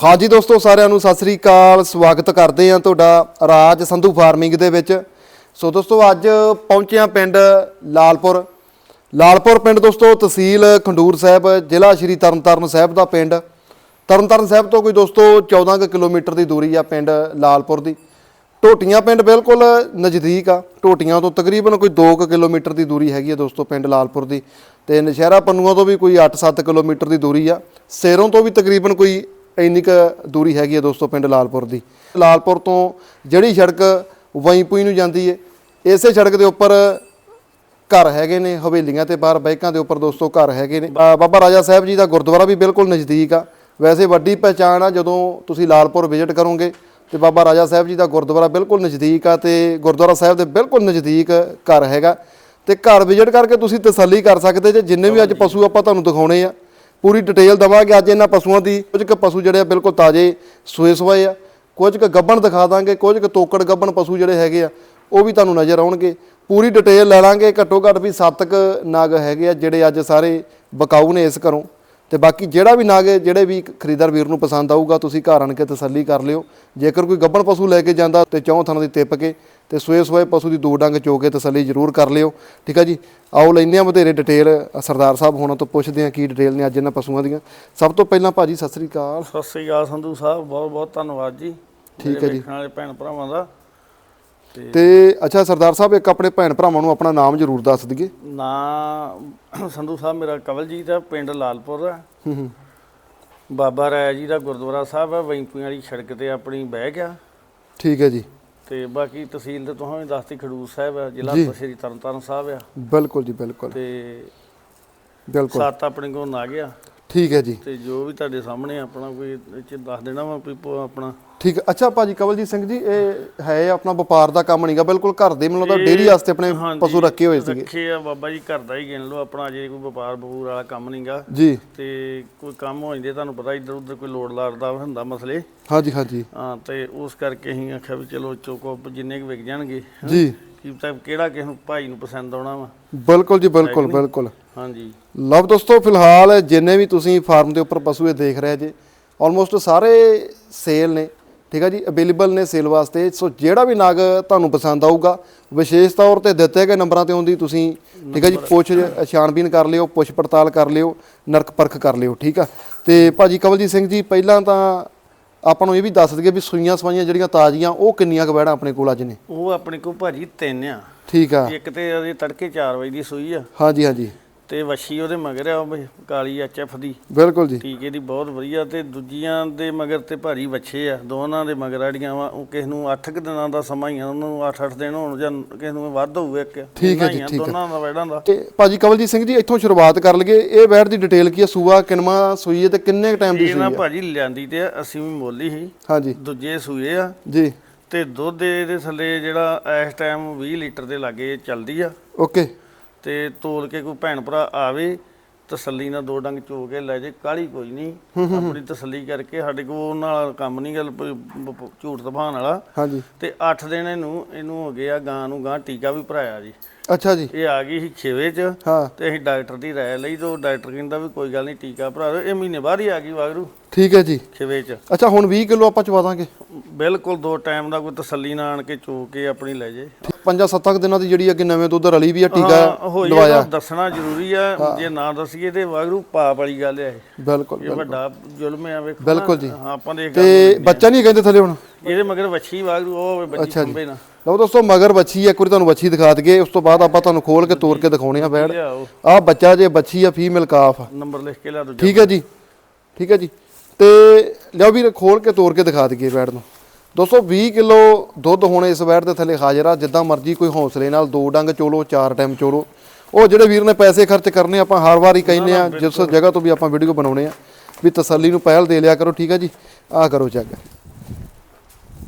ਹਾਂਜੀ ਦੋਸਤੋ, ਸਾਰਿਆਂ ਨੂੰ ਸਤਿ ਸ੍ਰੀ ਅਕਾਲ। ਸਵਾਗਤ ਕਰਦੇ ਹਾਂ ਤੁਹਾਡਾ ਰਾਜ ਸੰਧੂ ਫਾਰਮਿੰਗ ਦੇ ਵਿੱਚ। ਸੋ ਦੋਸਤੋ, ਅੱਜ ਪਹੁੰਚੇ ਹਾਂ ਪਿੰਡ ਲਾਲਪੁਰ। ਲਾਲਪੁਰ ਪਿੰਡ ਦੋਸਤੋ, ਤਹਿਸੀਲ ਖੰਡੂਰ ਸਾਹਿਬ, ਜ਼ਿਲ੍ਹਾ ਸ਼੍ਰੀ ਤਰਨਤਾਰਨ ਸਾਹਿਬ ਦਾ ਪਿੰਡ। ਤਰਨਤਾਰਨ ਸਾਹਿਬ ਤੋਂ ਕੋਈ ਦੋਸਤੋ 14 ਕੁ ਕਿਲੋਮੀਟਰ ਦੀ ਦੂਰੀ ਆ ਪਿੰਡ ਲਾਲਪੁਰ ਦੀ। ਟੋਟੀਆਂ ਪਿੰਡ ਬਿਲਕੁਲ ਨਜ਼ਦੀਕ ਆ। ਟੋਟੀਆਂ ਤੋਂ ਤਕਰੀਬਨ ਕੋਈ 2 ਕੁ ਕਿਲੋਮੀਟਰ ਦੀ ਦੂਰੀ ਹੈਗੀ ਆ ਦੋਸਤੋ ਪਿੰਡ ਲਾਲਪੁਰ ਦੀ। ਤੇ ਨਸ਼ਹਿਰਾ ਪੰਨੂਆਂ ਤੋਂ ਵੀ ਕੋਈ 8-7 ਕਿਲੋਮੀਟਰ ਦੀ ਦੂਰੀ ਆ। ਸੇਰੋਂ ਤੋਂ ਵੀ ਤਕਰੀਬਨ ਕੋਈ ਇੰਨੀ ਕੁ ਦੂਰੀ ਹੈਗੀ ਆ ਦੋਸਤੋ ਪਿੰਡ ਲਾਲਪੁਰ ਦੀ। ਲਾਲਪੁਰ ਤੋਂ ਜਿਹੜੀ ਸੜਕ ਵਈਪੂਈ ਨੂੰ ਜਾਂਦੀ ਹੈ ਇਸੇ ਸੜਕ ਦੇ ਉੱਪਰ ਘਰ ਹੈਗੇ ਨੇ, ਹਵੇਲੀਆਂ ਤੇ ਬਾਹਰ ਬਾਈਕਾਂ ਦੇ ਉੱਪਰ ਦੋਸਤੋ ਘਰ ਹੈਗੇ ਨੇ। ਬਾ- ਬਾਬਾ ਰਾਜਾ ਸਾਹਿਬ ਜੀ ਦਾ ਗੁਰਦੁਆਰਾ ਵੀ ਬਿਲਕੁਲ ਨਜ਼ਦੀਕ ਆ। ਵੈਸੇ ਵੱਡੀ ਪਹਿਚਾਣ ਆ ਜਦੋਂ ਤੁਸੀਂ ਲਾਲਪੁਰ ਵਿਜ਼ਿਟ ਕਰੋਗੇ, ਤੇ ਬਾਬਾ ਰਾਜਾ ਸਾਹਿਬ ਜੀ ਦਾ ਗੁਰਦੁਆਰਾ ਬਿਲਕੁਲ ਨਜ਼ਦੀਕ ਆ ਤੇ ਗੁਰਦੁਆਰਾ ਸਾਹਿਬ ਦੇ ਬਿਲਕੁਲ ਨਜ਼ਦੀਕ ਘਰ ਹੈਗਾ। ਤੇ ਘਰ ਵਿਜ਼ਿਟ ਕਰਕੇ ਤੁਸੀਂ ਤਸੱਲੀ ਕਰ ਸਕਦੇ ਜੇ, ਜਿੰਨੇ ਵੀ ਅੱਜ ਪਸ਼ੂ ਆਪਾਂ ਤੁਹਾਨੂੰ ਦਿਖਾਉਣੇ ਆ ਪੂਰੀ ਡਿਟੇਲ ਦਵਾਂਗੇ। ਅੱਜ ਇਹਨਾਂ ਪਸ਼ੂਆਂ ਦੀ ਕੁਝ ਕੁ ਪਸ਼ੂ ਜਿਹੜੇ ਆ ਬਿਲਕੁਲ ਤਾਜ਼ੇ ਸੂਏ ਸਵਾਏ ਆ। ਕੁਝ ਕੁ ਗੱਬਣ ਦਿਖਾ ਦਾਂਗੇ, ਕੁਝ ਕੁ ਤੋਕੜ ਗੱਬਣ ਪਸ਼ੂ ਜਿਹੜੇ ਹੈਗੇ ਆ, ਉਹ ਵੀ ਤੁਹਾਨੂੰ ਨਜ਼ਰ ਆਉਣਗੇ। ਪੂਰੀ ਡਿਟੇਲ ਲੈ ਲਾਂਗੇ। ਘੱਟੋ ਘੱਟ ਵੀ 7 ਕ ਨਾਗ ਹੈਗੇ ਆ ਜਿਹੜੇ ਅੱਜ ਸਾਰੇ ਬਕਾਊ ਨੇ ਇਸ ਘਰੋਂ। ਤੇ ਬਾਕੀ ਜਿਹੜਾ ਵੀ ਨਾਗ ਜਿਹੜੇ ਵੀ ਖਰੀਦਦਾਰ ਵੀਰ ਨੂੰ ਪਸੰਦ ਆਊਗਾ, ਤੁਸੀਂ ਘਰ ਆਣ ਕੇ ਤਸੱਲੀ ਕਰ ਲਿਓ। ਜੇਕਰ ਕੋਈ ਗੱਬਣ ਪਸ਼ੂ ਲੈ ਕੇ ਜਾਂਦਾ ਤੇ ਚੌਂ ਥਾਂ ਦੀ ਟਿੱਪ ਕੇ ਤੇ ਸੋਏ ਸੋਏ ਪਸ਼ੂ ਦੀ ਦੋ ਡੰਗ ਚੋ ਕੇ ਤਸੱਲੀ ਜ਼ਰੂਰ ਕਰ ਲਿਓ। ਠੀਕ ਆ ਜੀ? ਆਓ ਲੈਂਦੇ ਆ ਵਧੇਰੇ ਡਿਟੇਲ ਸਰਦਾਰ ਸਾਹਿਬ ਹੋਣਾ ਤੋਂ ਪੁੱਛਦੇ ਆ ਕੀ ਡਿਟੇਲ ਨੇ ਅੱਜ ਇਹਨਾਂ ਪਸ਼ੂਆਂ ਦੀਆਂ। ਸਭ ਤੋਂ ਪਹਿਲਾਂ ਭਾਜੀ ਸਤਿ ਸ੍ਰੀ ਅਕਾਲ। ਸਤਿ ਸ੍ਰੀ ਅਕਾਲ ਸੰਧੂ ਸਾਹਿਬ ਬਹੁਤ ਬਹੁਤ ਧੰਨਵਾਦ ਜੀ। ਠੀਕ ਹੈ ਜੀ। ਵੇਖਣ ਵਾਲੇ ਭੈਣ ਭਰਾਵਾਂ ਦਾ। ਤੇ ਅੱਛਾ ਸਰਦਾਰ ਸਾਹਿਬ ਇੱਕ ਆਪਣੇ ਭੈਣ ਭਰਾਵਾਂ ਨੂੰ ਆਪਣਾ ਨਾਮ ਜ਼ਰੂਰ ਦੱਸ ਦਈਏ। ਨਾਂ ਸੰਧੂ ਸਾਹਿਬ ਮੇਰਾ ਕਵਲਜੀਤ ਹੈ ਪਿੰਡ ਲਾਲਪੁਰ ਹੈ। ਹੂੰ ਹੂੰ। ਬਾਬਾ ਰਾਇਆ ਜੀ ਦਾ ਗੁਰਦੁਆਰਾ ਸਾਹਿਬ ਹੈ ਵੈਂਕੂਆਂ ਵਾਲੀ ਸੜਕ ਤੇ ਆਪਣੀ ਬਹਿ ਗਿਆ। ਠੀਕ ਹੈ ਜੀ। ਤੇ ਬਾਕੀ ਤਹਿਸੀਲ ਤੇ ਤੁਹਾਨੂੰ ਵੀ ਦੱਸਤੀ ਖਡੂਰ ਸਾਹਿਬ ਹੈ ਜ਼ਿਲ੍ਹਾ ਜੀ। ਸ੍ਰੀ ਤਰਨਤਾਰਨ ਸਾਹਿਬ ਆ। ਬਿਲਕੁਲ ਜੀ ਬਿਲਕੁਲ। ਤੇ ਬਿਲਕੁਲ। ਸੱਤ ਆਪਣੇ ਕੋਲ ਨਾ ਗਿਆ ਠੀਕ ਹੈ ਜੀ। ਤੇ ਜੋ ਵੀ ਤੁਹਾਡੇ ਸਾਹਮਣੇ ਆਪਣਾ ਕੋਈ ਇਹ 'ਚ ਦੱਸ ਦੇਣਾ ਵਾ ਵੀ ਪ- ਆਪਣਾ ਠੀਕ ਹੈ। ਅੱਛਾ ਭਾਜੀ ਕਵਲਜੀਤ ਸਿੰਘ ਜੀ ਇਹ ਹੈ ਆਪਣਾ ਵਪਾਰ ਦਾ ਕੰਮ ਨਹੀਂਗਾ। ਬਿਲਕੁਲ ਘਰ ਦੇ ਮੈਨੂੰ ਲੱਗਦਾ ਡੇਰੀ ਵਾਸਤੇ ਆਪਣੇ ਪਸ਼ੂ ਰੱਖੇ ਹੋਏ ਸੀਗੇ। ਰੱਖੇ ਆ ਬਾਬਾ ਜੀ ਘਰ ਦਾ ਹੀ ਗਿਣ ਲਓ। ਆਪਣਾ ਅਜੇ ਕੋਈ ਵਪਾਰ ਬਪੂਰ ਵਾਲਾ ਕੰਮ ਨਹੀਂਗਾ ਜੀ। ਤੇ ਕੋਈ ਕੰਮ ਹੋ ਜਾਂਦੇ ਤੁਹਾਨੂੰ ਪਤਾ ਇੱਧਰ ਉੱਧਰ ਕੋਈ ਲੋੜ ਲਾੜਦਾ ਹੁੰਦਾ ਮਸਲੇ। ਹਾਂਜੀ ਹਾਂਜੀ। ਹਾਂ ਤੇ ਉਸ ਕਰਕੇ ਅਸੀਂ ਆਖਿਆ ਵੀ ਚਲੋ ਚੋਕੋ ਜਿੰਨੇ ਕੁ ਵਿਕ ਜਾਣਗੇ ਜੀ। ਕੀ ਪਤਾ ਕਿਹੜਾ ਕਿਸੇ ਨੂੰ ਭਾਈ ਨੂੰ ਪਸੰਦ ਆਉਣਾ ਵਾ। ਬਿਲਕੁਲ ਜੀ ਬਿਲਕੁਲ ਬਿਲਕੁਲ। ਹਾਂਜੀ। ਲਵ ਦੋਸਤੋ ਫਿਲਹਾਲ ਜਿੰਨੇ ਵੀ ਤੁਸੀਂ ਫਾਰਮ ਦੇ ਉੱਪਰ ਪਸ਼ੂ ਇਹ ਦੇਖ ਰਹੇ ਜੇ ਆਲਮੋਸਟ ਸਾਰੇ ਸੇਲ ਨੇ। ਠੀਕ ਹੈ ਜੀ ਅਵੇਲੇਬਲ ਨੇ ਸੇਲ ਵਾਸਤੇ। ਸੋ ਜਿਹੜਾ ਵੀ ਨਗ ਤੁਹਾਨੂੰ ਪਸੰਦ ਆਊਗਾ ਵਿਸ਼ੇਸ਼ ਤੌਰ ਤੇ ਦਿੱਤੇ ਗਏ ਨੰਬਰਾਂ ਤੇ ਆਉਂਦੀ ਤੁਸੀਂ ਠੀਕ ਹੈ ਜੀ ਪੁੱਛ ਛਾਣਬੀਨ ਕਰ ਲਿਓ ਪੁੱਛ ਪੜਤਾਲ ਕਰ ਲਿਓ ਨਰਕ ਪਰਖ ਕਰ ਲਿਓ ਠੀਕ ਆ। ਤੇ ਭਾਜੀ ਕਵਲਜੀਤ ਸਿੰਘ ਜੀ ਪਹਿਲਾਂ ਤਾਂ ਆਪਾਂ ਨੂੰ ਇਹ ਵੀ ਦੱਸ ਦਈਏ ਵੀ ਸੂਈਆਂ ਸਵਾਈਆਂ ਜਿਹੜੀਆਂ ਤਾਜ਼ੀਆਂ ਉਹ ਕਿੰਨੀਆਂ ਕੁ ਬੈੜਾਂ ਆਪਣੇ ਕੋਲ ਅੱਜ ਨੇ? ਉਹ ਆਪਣੇ ਕੋਲ ਭਾਜੀ ਤਿੰਨ ਆ। ਠੀਕ ਆ। ਇੱਕ ਤੇ ਉਹਦੇ ਤੜਕੇ 4 ਵਜੇ ਦੀ ਸੂਈ ਆ। ਹਾਂਜੀ ਹਾਂਜੀ। ਤੇ ਵੱਛੀ ਉਹਦੇ ਮਗਰ ਆ ਉਹ ਕਾਲੀ ਐਚਐਫ ਦੀ। ਬਿਲਕੁਲ ਜੀ। ਟੀਕੇ ਦੀ ਬਹੁਤ ਵਧੀਆ ਤੇ ਦੂਜੀਆਂ ਦੇ ਮਗਰ ਤੇ ਭਾਰੀ ਵੱਛੇ ਆ ਦੋਨਾਂ ਦੇ ਮਗਰ ਆੜੀਆਂ ਵਾ ਉਹ ਕਿਸ ਨੂੰ 8 ਕੁ ਦਿਨਾਂ ਦਾ ਸਮਾਂ ਹੀ ਆ ਉਹਨਾਂ ਨੂੰ 8-8 ਦਿਨ ਹੋਣ ਜਾਂ ਕਿਸ ਨੂੰ ਵੱਧ ਹੋਊ ਇੱਕ। ਠੀਕ ਹੈ ਜੀ, ਆ ਠੀਕ ਹੈ। ਦੋਨਾਂ ਦਾ ਵੈੜਾਂ ਦਾ। ਤੇ ਭਾਜੀ ਕਵਲਜੀਤ ਸਿੰਘ ਜੀ ਇੱਥੋਂ ਸ਼ੁਰੂਆਤ ਕਰ ਲਈਏ। ਇਹ ਬੈੜ ਦੀ ਡਿਟੇਲ ਕੀ ਹੈ ਸੂਆ ਕਿਨਮਾ ਸੂਈ ਹੈ ਤੇ ਕਿੰਨੇ ਟਾਈਮ ਦੀ ਸੂਈ ਹੈ ਭਾਜੀ ਲਿਆਂਦੀ ਤੇ ਅਸੀਂ ਵੀ ਮੋਲੀ ਸੀ। ਹਾਂਜੀ। ਦੂਜੇ ਸੂਏ ਆ। ਜੀ। ਤੇ ਦੁੱਧ ਇਹਦੇ ਥੱਲੇ ਜਿਹੜਾ ਇਸ ਟਾਈਮ 20 ਲੀਟਰ ਦੇ ਲਾਗੇ ਚੱਲਦੀ ਆ। ਓਕੇ। ਤੇ ਤੋਲ ਕੇ ਕੋਈ ਭੈਣ ਭਰਾ ਆਵੇ ਤਸੱਲੀ ਨਾਲ ਦੋ ਡੰਗ ਚੋ ਕੇ ਲੈ ਜੇ ਕਾਲੀ ਕੋਈ ਨਹੀਂ। ਆਪਣੀ ਤਸੱਲੀ ਕਰਕੇ ਸਾਡੇ ਕੋਲ ਉਹਨਾਂ ਨਾਲ ਕੰਮ ਨਹੀਂ ਗੱਲ ਪ- ਪ- ਝੂਠ ਦਫਾਨ ਵਾਲਾ। ਹਾਂਜੀ। ਤੇ 8 ਦਿਨ ਇਹਨੂੰ ਇਹਨੂੰ ਹੋ ਗਿਆ ਗਾਂ ਨੂੰ ਗਾਂ ਟੀਕਾ ਵੀ ਭਰਾਇਆ ਜੀ। ਅੱਛਾ ਜੀ। ਇਹ ਆ ਗਈ ਸੀ ਖੇਵੇ ਚ ਹਾਂ। ਤੇ ਅਸੀਂ ਡਾਕਟਰ ਦੀ ਰਾਏ ਲਈ ਤੇ ਉਹ ਡਾਕਟਰ ਕਹਿੰਦਾ ਵੀ ਕੋਈ ਗੱਲ ਨਹੀਂ ਟੀਕਾ ਭਰਾ ਦਿਓ। ਇਹ ਮਹੀਨੇ ਬਾਅਦ ਹੀ ਆ ਗਈ ਵਾਗਰੂ ਠੀਕ ਹੈ ਜੀ। ਖੇਵੇ ਚ। ਅੱਛਾ ਹੁਣ 20 ਕਿਲੋ ਆਪਾਂ ਚਵਾ ਦਾਂਗੇ। ਬਿਲਕੁਲ ਦੋ ਟਾਈਮ ਦਾ ਕੋਈ ਤਸੱਲੀ ਨਾਲ ਆਣ ਕੇ ਚੋ ਕੇ ਆਪਣੀ ਲੈ ਜੇ। ਪੰਜਾਂ ਸੱਤਾਂ ਕੁ ਦਿਨਾਂ ਦੀ ਜਿਹੜੀ ਅੱਗੇ ਨਵੇਂ ਦੁੱਧ ਰਲੀ ਵੀ ਆ ਟੀਕਾ ਲਵਾਇਆ। ਇਹਦਾ ਦੱਸਣਾ ਜ਼ਰੂਰੀ ਆ ਜੇ ਨਾ ਦੱਸੀਏ ਤੇ ਵਾਗਰੂ ਪਾਪ ਵਾਲੀ ਗੱਲ ਹੈ ਇਹ। ਬਿਲਕੁਲ ਇਹ ਵੱਡਾ ਜ਼ੁਲਮ ਆ ਵੇਖੋ ਨਾ। ਬਿਲਕੁਲ ਜੀ। ਹਾਂ, ਆਪਾਂ ਦੇ ਤੇ ਬੱਚਾ ਨਹੀਂ ਕਹਿੰਦੇ ਥੱਲੇ ਹੁਣ? ਇਹਦੇ ਮਗਰ ਵੱਛੀ ਵਾਗਰੂ ਉਹ ਬੱਚੀ ਅੱਛਾ ਜੀ। ਖੰਬੇ ਨਾ। ਲਓ ਦੋਸਤੋ ਮਗਰ ਬੱਚੀ ਆ, ਇੱਕ ਵਾਰੀ ਤੁਹਾਨੂੰ ਬੱਚੀ ਦਿਖਾ ਦਈਏ ਉਸ ਤੋਂ ਬਾਅਦ ਆਪਾਂ ਤੁਹਾਨੂੰ ਖੋਲ ਕੇ ਤੋੜ ਕੇ ਦਿਖਾਉਣੇ ਆ ਬੈੜ ਲਿਆਓ ਆਹ ਬੱਚਾ ਜੇ ਬੱਚੀ ਆ ਫੀਮੇਲ ਕਾਫ ਨੰਬਰ ਲਿਖ ਕੇ ਲਿਆ ਦੂਜਾ ਠੀਕ ਹੈ ਜੀ। ਠੀਕ ਹੈ ਜੀ। ਤੇ ਲਿਓ ਵੀਰ ਖੋਲ ਕੇ ਤੋੜ ਕੇ ਦਿਖਾ ਦਈਏ ਬੈੜ ਨੂੰ। ਦੋਸਤੋ 20 ਕਿਲੋ ਦੁੱਧ ਹੁਣ ਇਸ ਬੈੜ ਦੇ ਥੱਲੇ ਹਾਜ਼ਰ ਆ। ਜਿੱਦਾਂ ਮਰਜ਼ੀ ਕੋਈ ਹੌਸਲੇ ਨਾਲ ਦੋ ਡੰਗ ਚੋਲੋ, ਚਾਰ ਟਾਈਮ ਚੋਲੋ। ਉਹ ਜਿਹੜੇ ਵੀਰ ਨੇ ਪੈਸੇ ਖਰਚ ਕਰਨੇ, ਆਪਾਂ ਹਰ ਵਾਰ ਹੀ ਕਹਿੰਦੇ ਆ ਜਿਸ ਜਗ੍ਹਾ ਤੋਂ ਵੀ ਆਪਾਂ ਵੀਡੀਓ ਬਣਾਉਣੇ ਆ, ਵੀ ਤਸੱਲੀ ਨੂੰ ਪਹਿਲ ਦੇ ਲਿਆ ਕਰੋ, ਠੀਕ ਆ ਜੀ? ਆਹ ਕਰੋ ਚੈੱਕ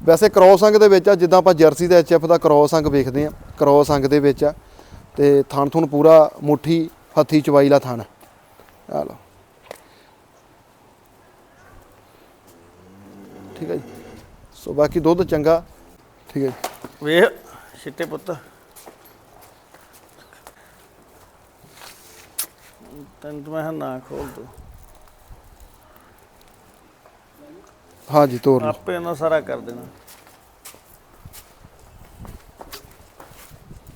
ਵੈਸੇ ਕ੍ਰੋਸ ਅੰਗ ਦੇ ਵਿੱਚ ਆ, ਜਿੱਦਾਂ ਆਪਾਂ ਜਰਸੀ ਦਾ ਐਚਐਫ ਦਾ ਕ੍ਰੋਸ ਅੰਗ ਵੇਖਦੇ ਆ, ਕ੍ਰੋਸ ਅੰਗ ਦੇ ਵਿੱਚ ਆ, ਤੇ ਥਣ ਥੁਣ ਪੂਰਾ ਮੁੱਠੀ, ਹੱਥੀ ਚਵਾਈਲਾ ਥਣ। ਆ ਲਓ। ਠੀਕ ਹੈ ਜੀ? ਸੋ ਬਾਕੀ ਦੁੱਧ ਚੰਗਾ। ਠੀਕ ਹੈ ਜੀ। ਵੇਖ ਛਿੱਟੇ ਪੁੱਤ। ਤੈਨੂੰ ਤਾਂ ਮੈਂ ਨਾ ਖੋਲ ਤੂੰ। ਹਾਂਜੀ ਤੋਰ ਲਓ। ਆਪੇ ਉਹਨਾਂ ਸਾਰਾ ਕਰ ਦੇਣਾ।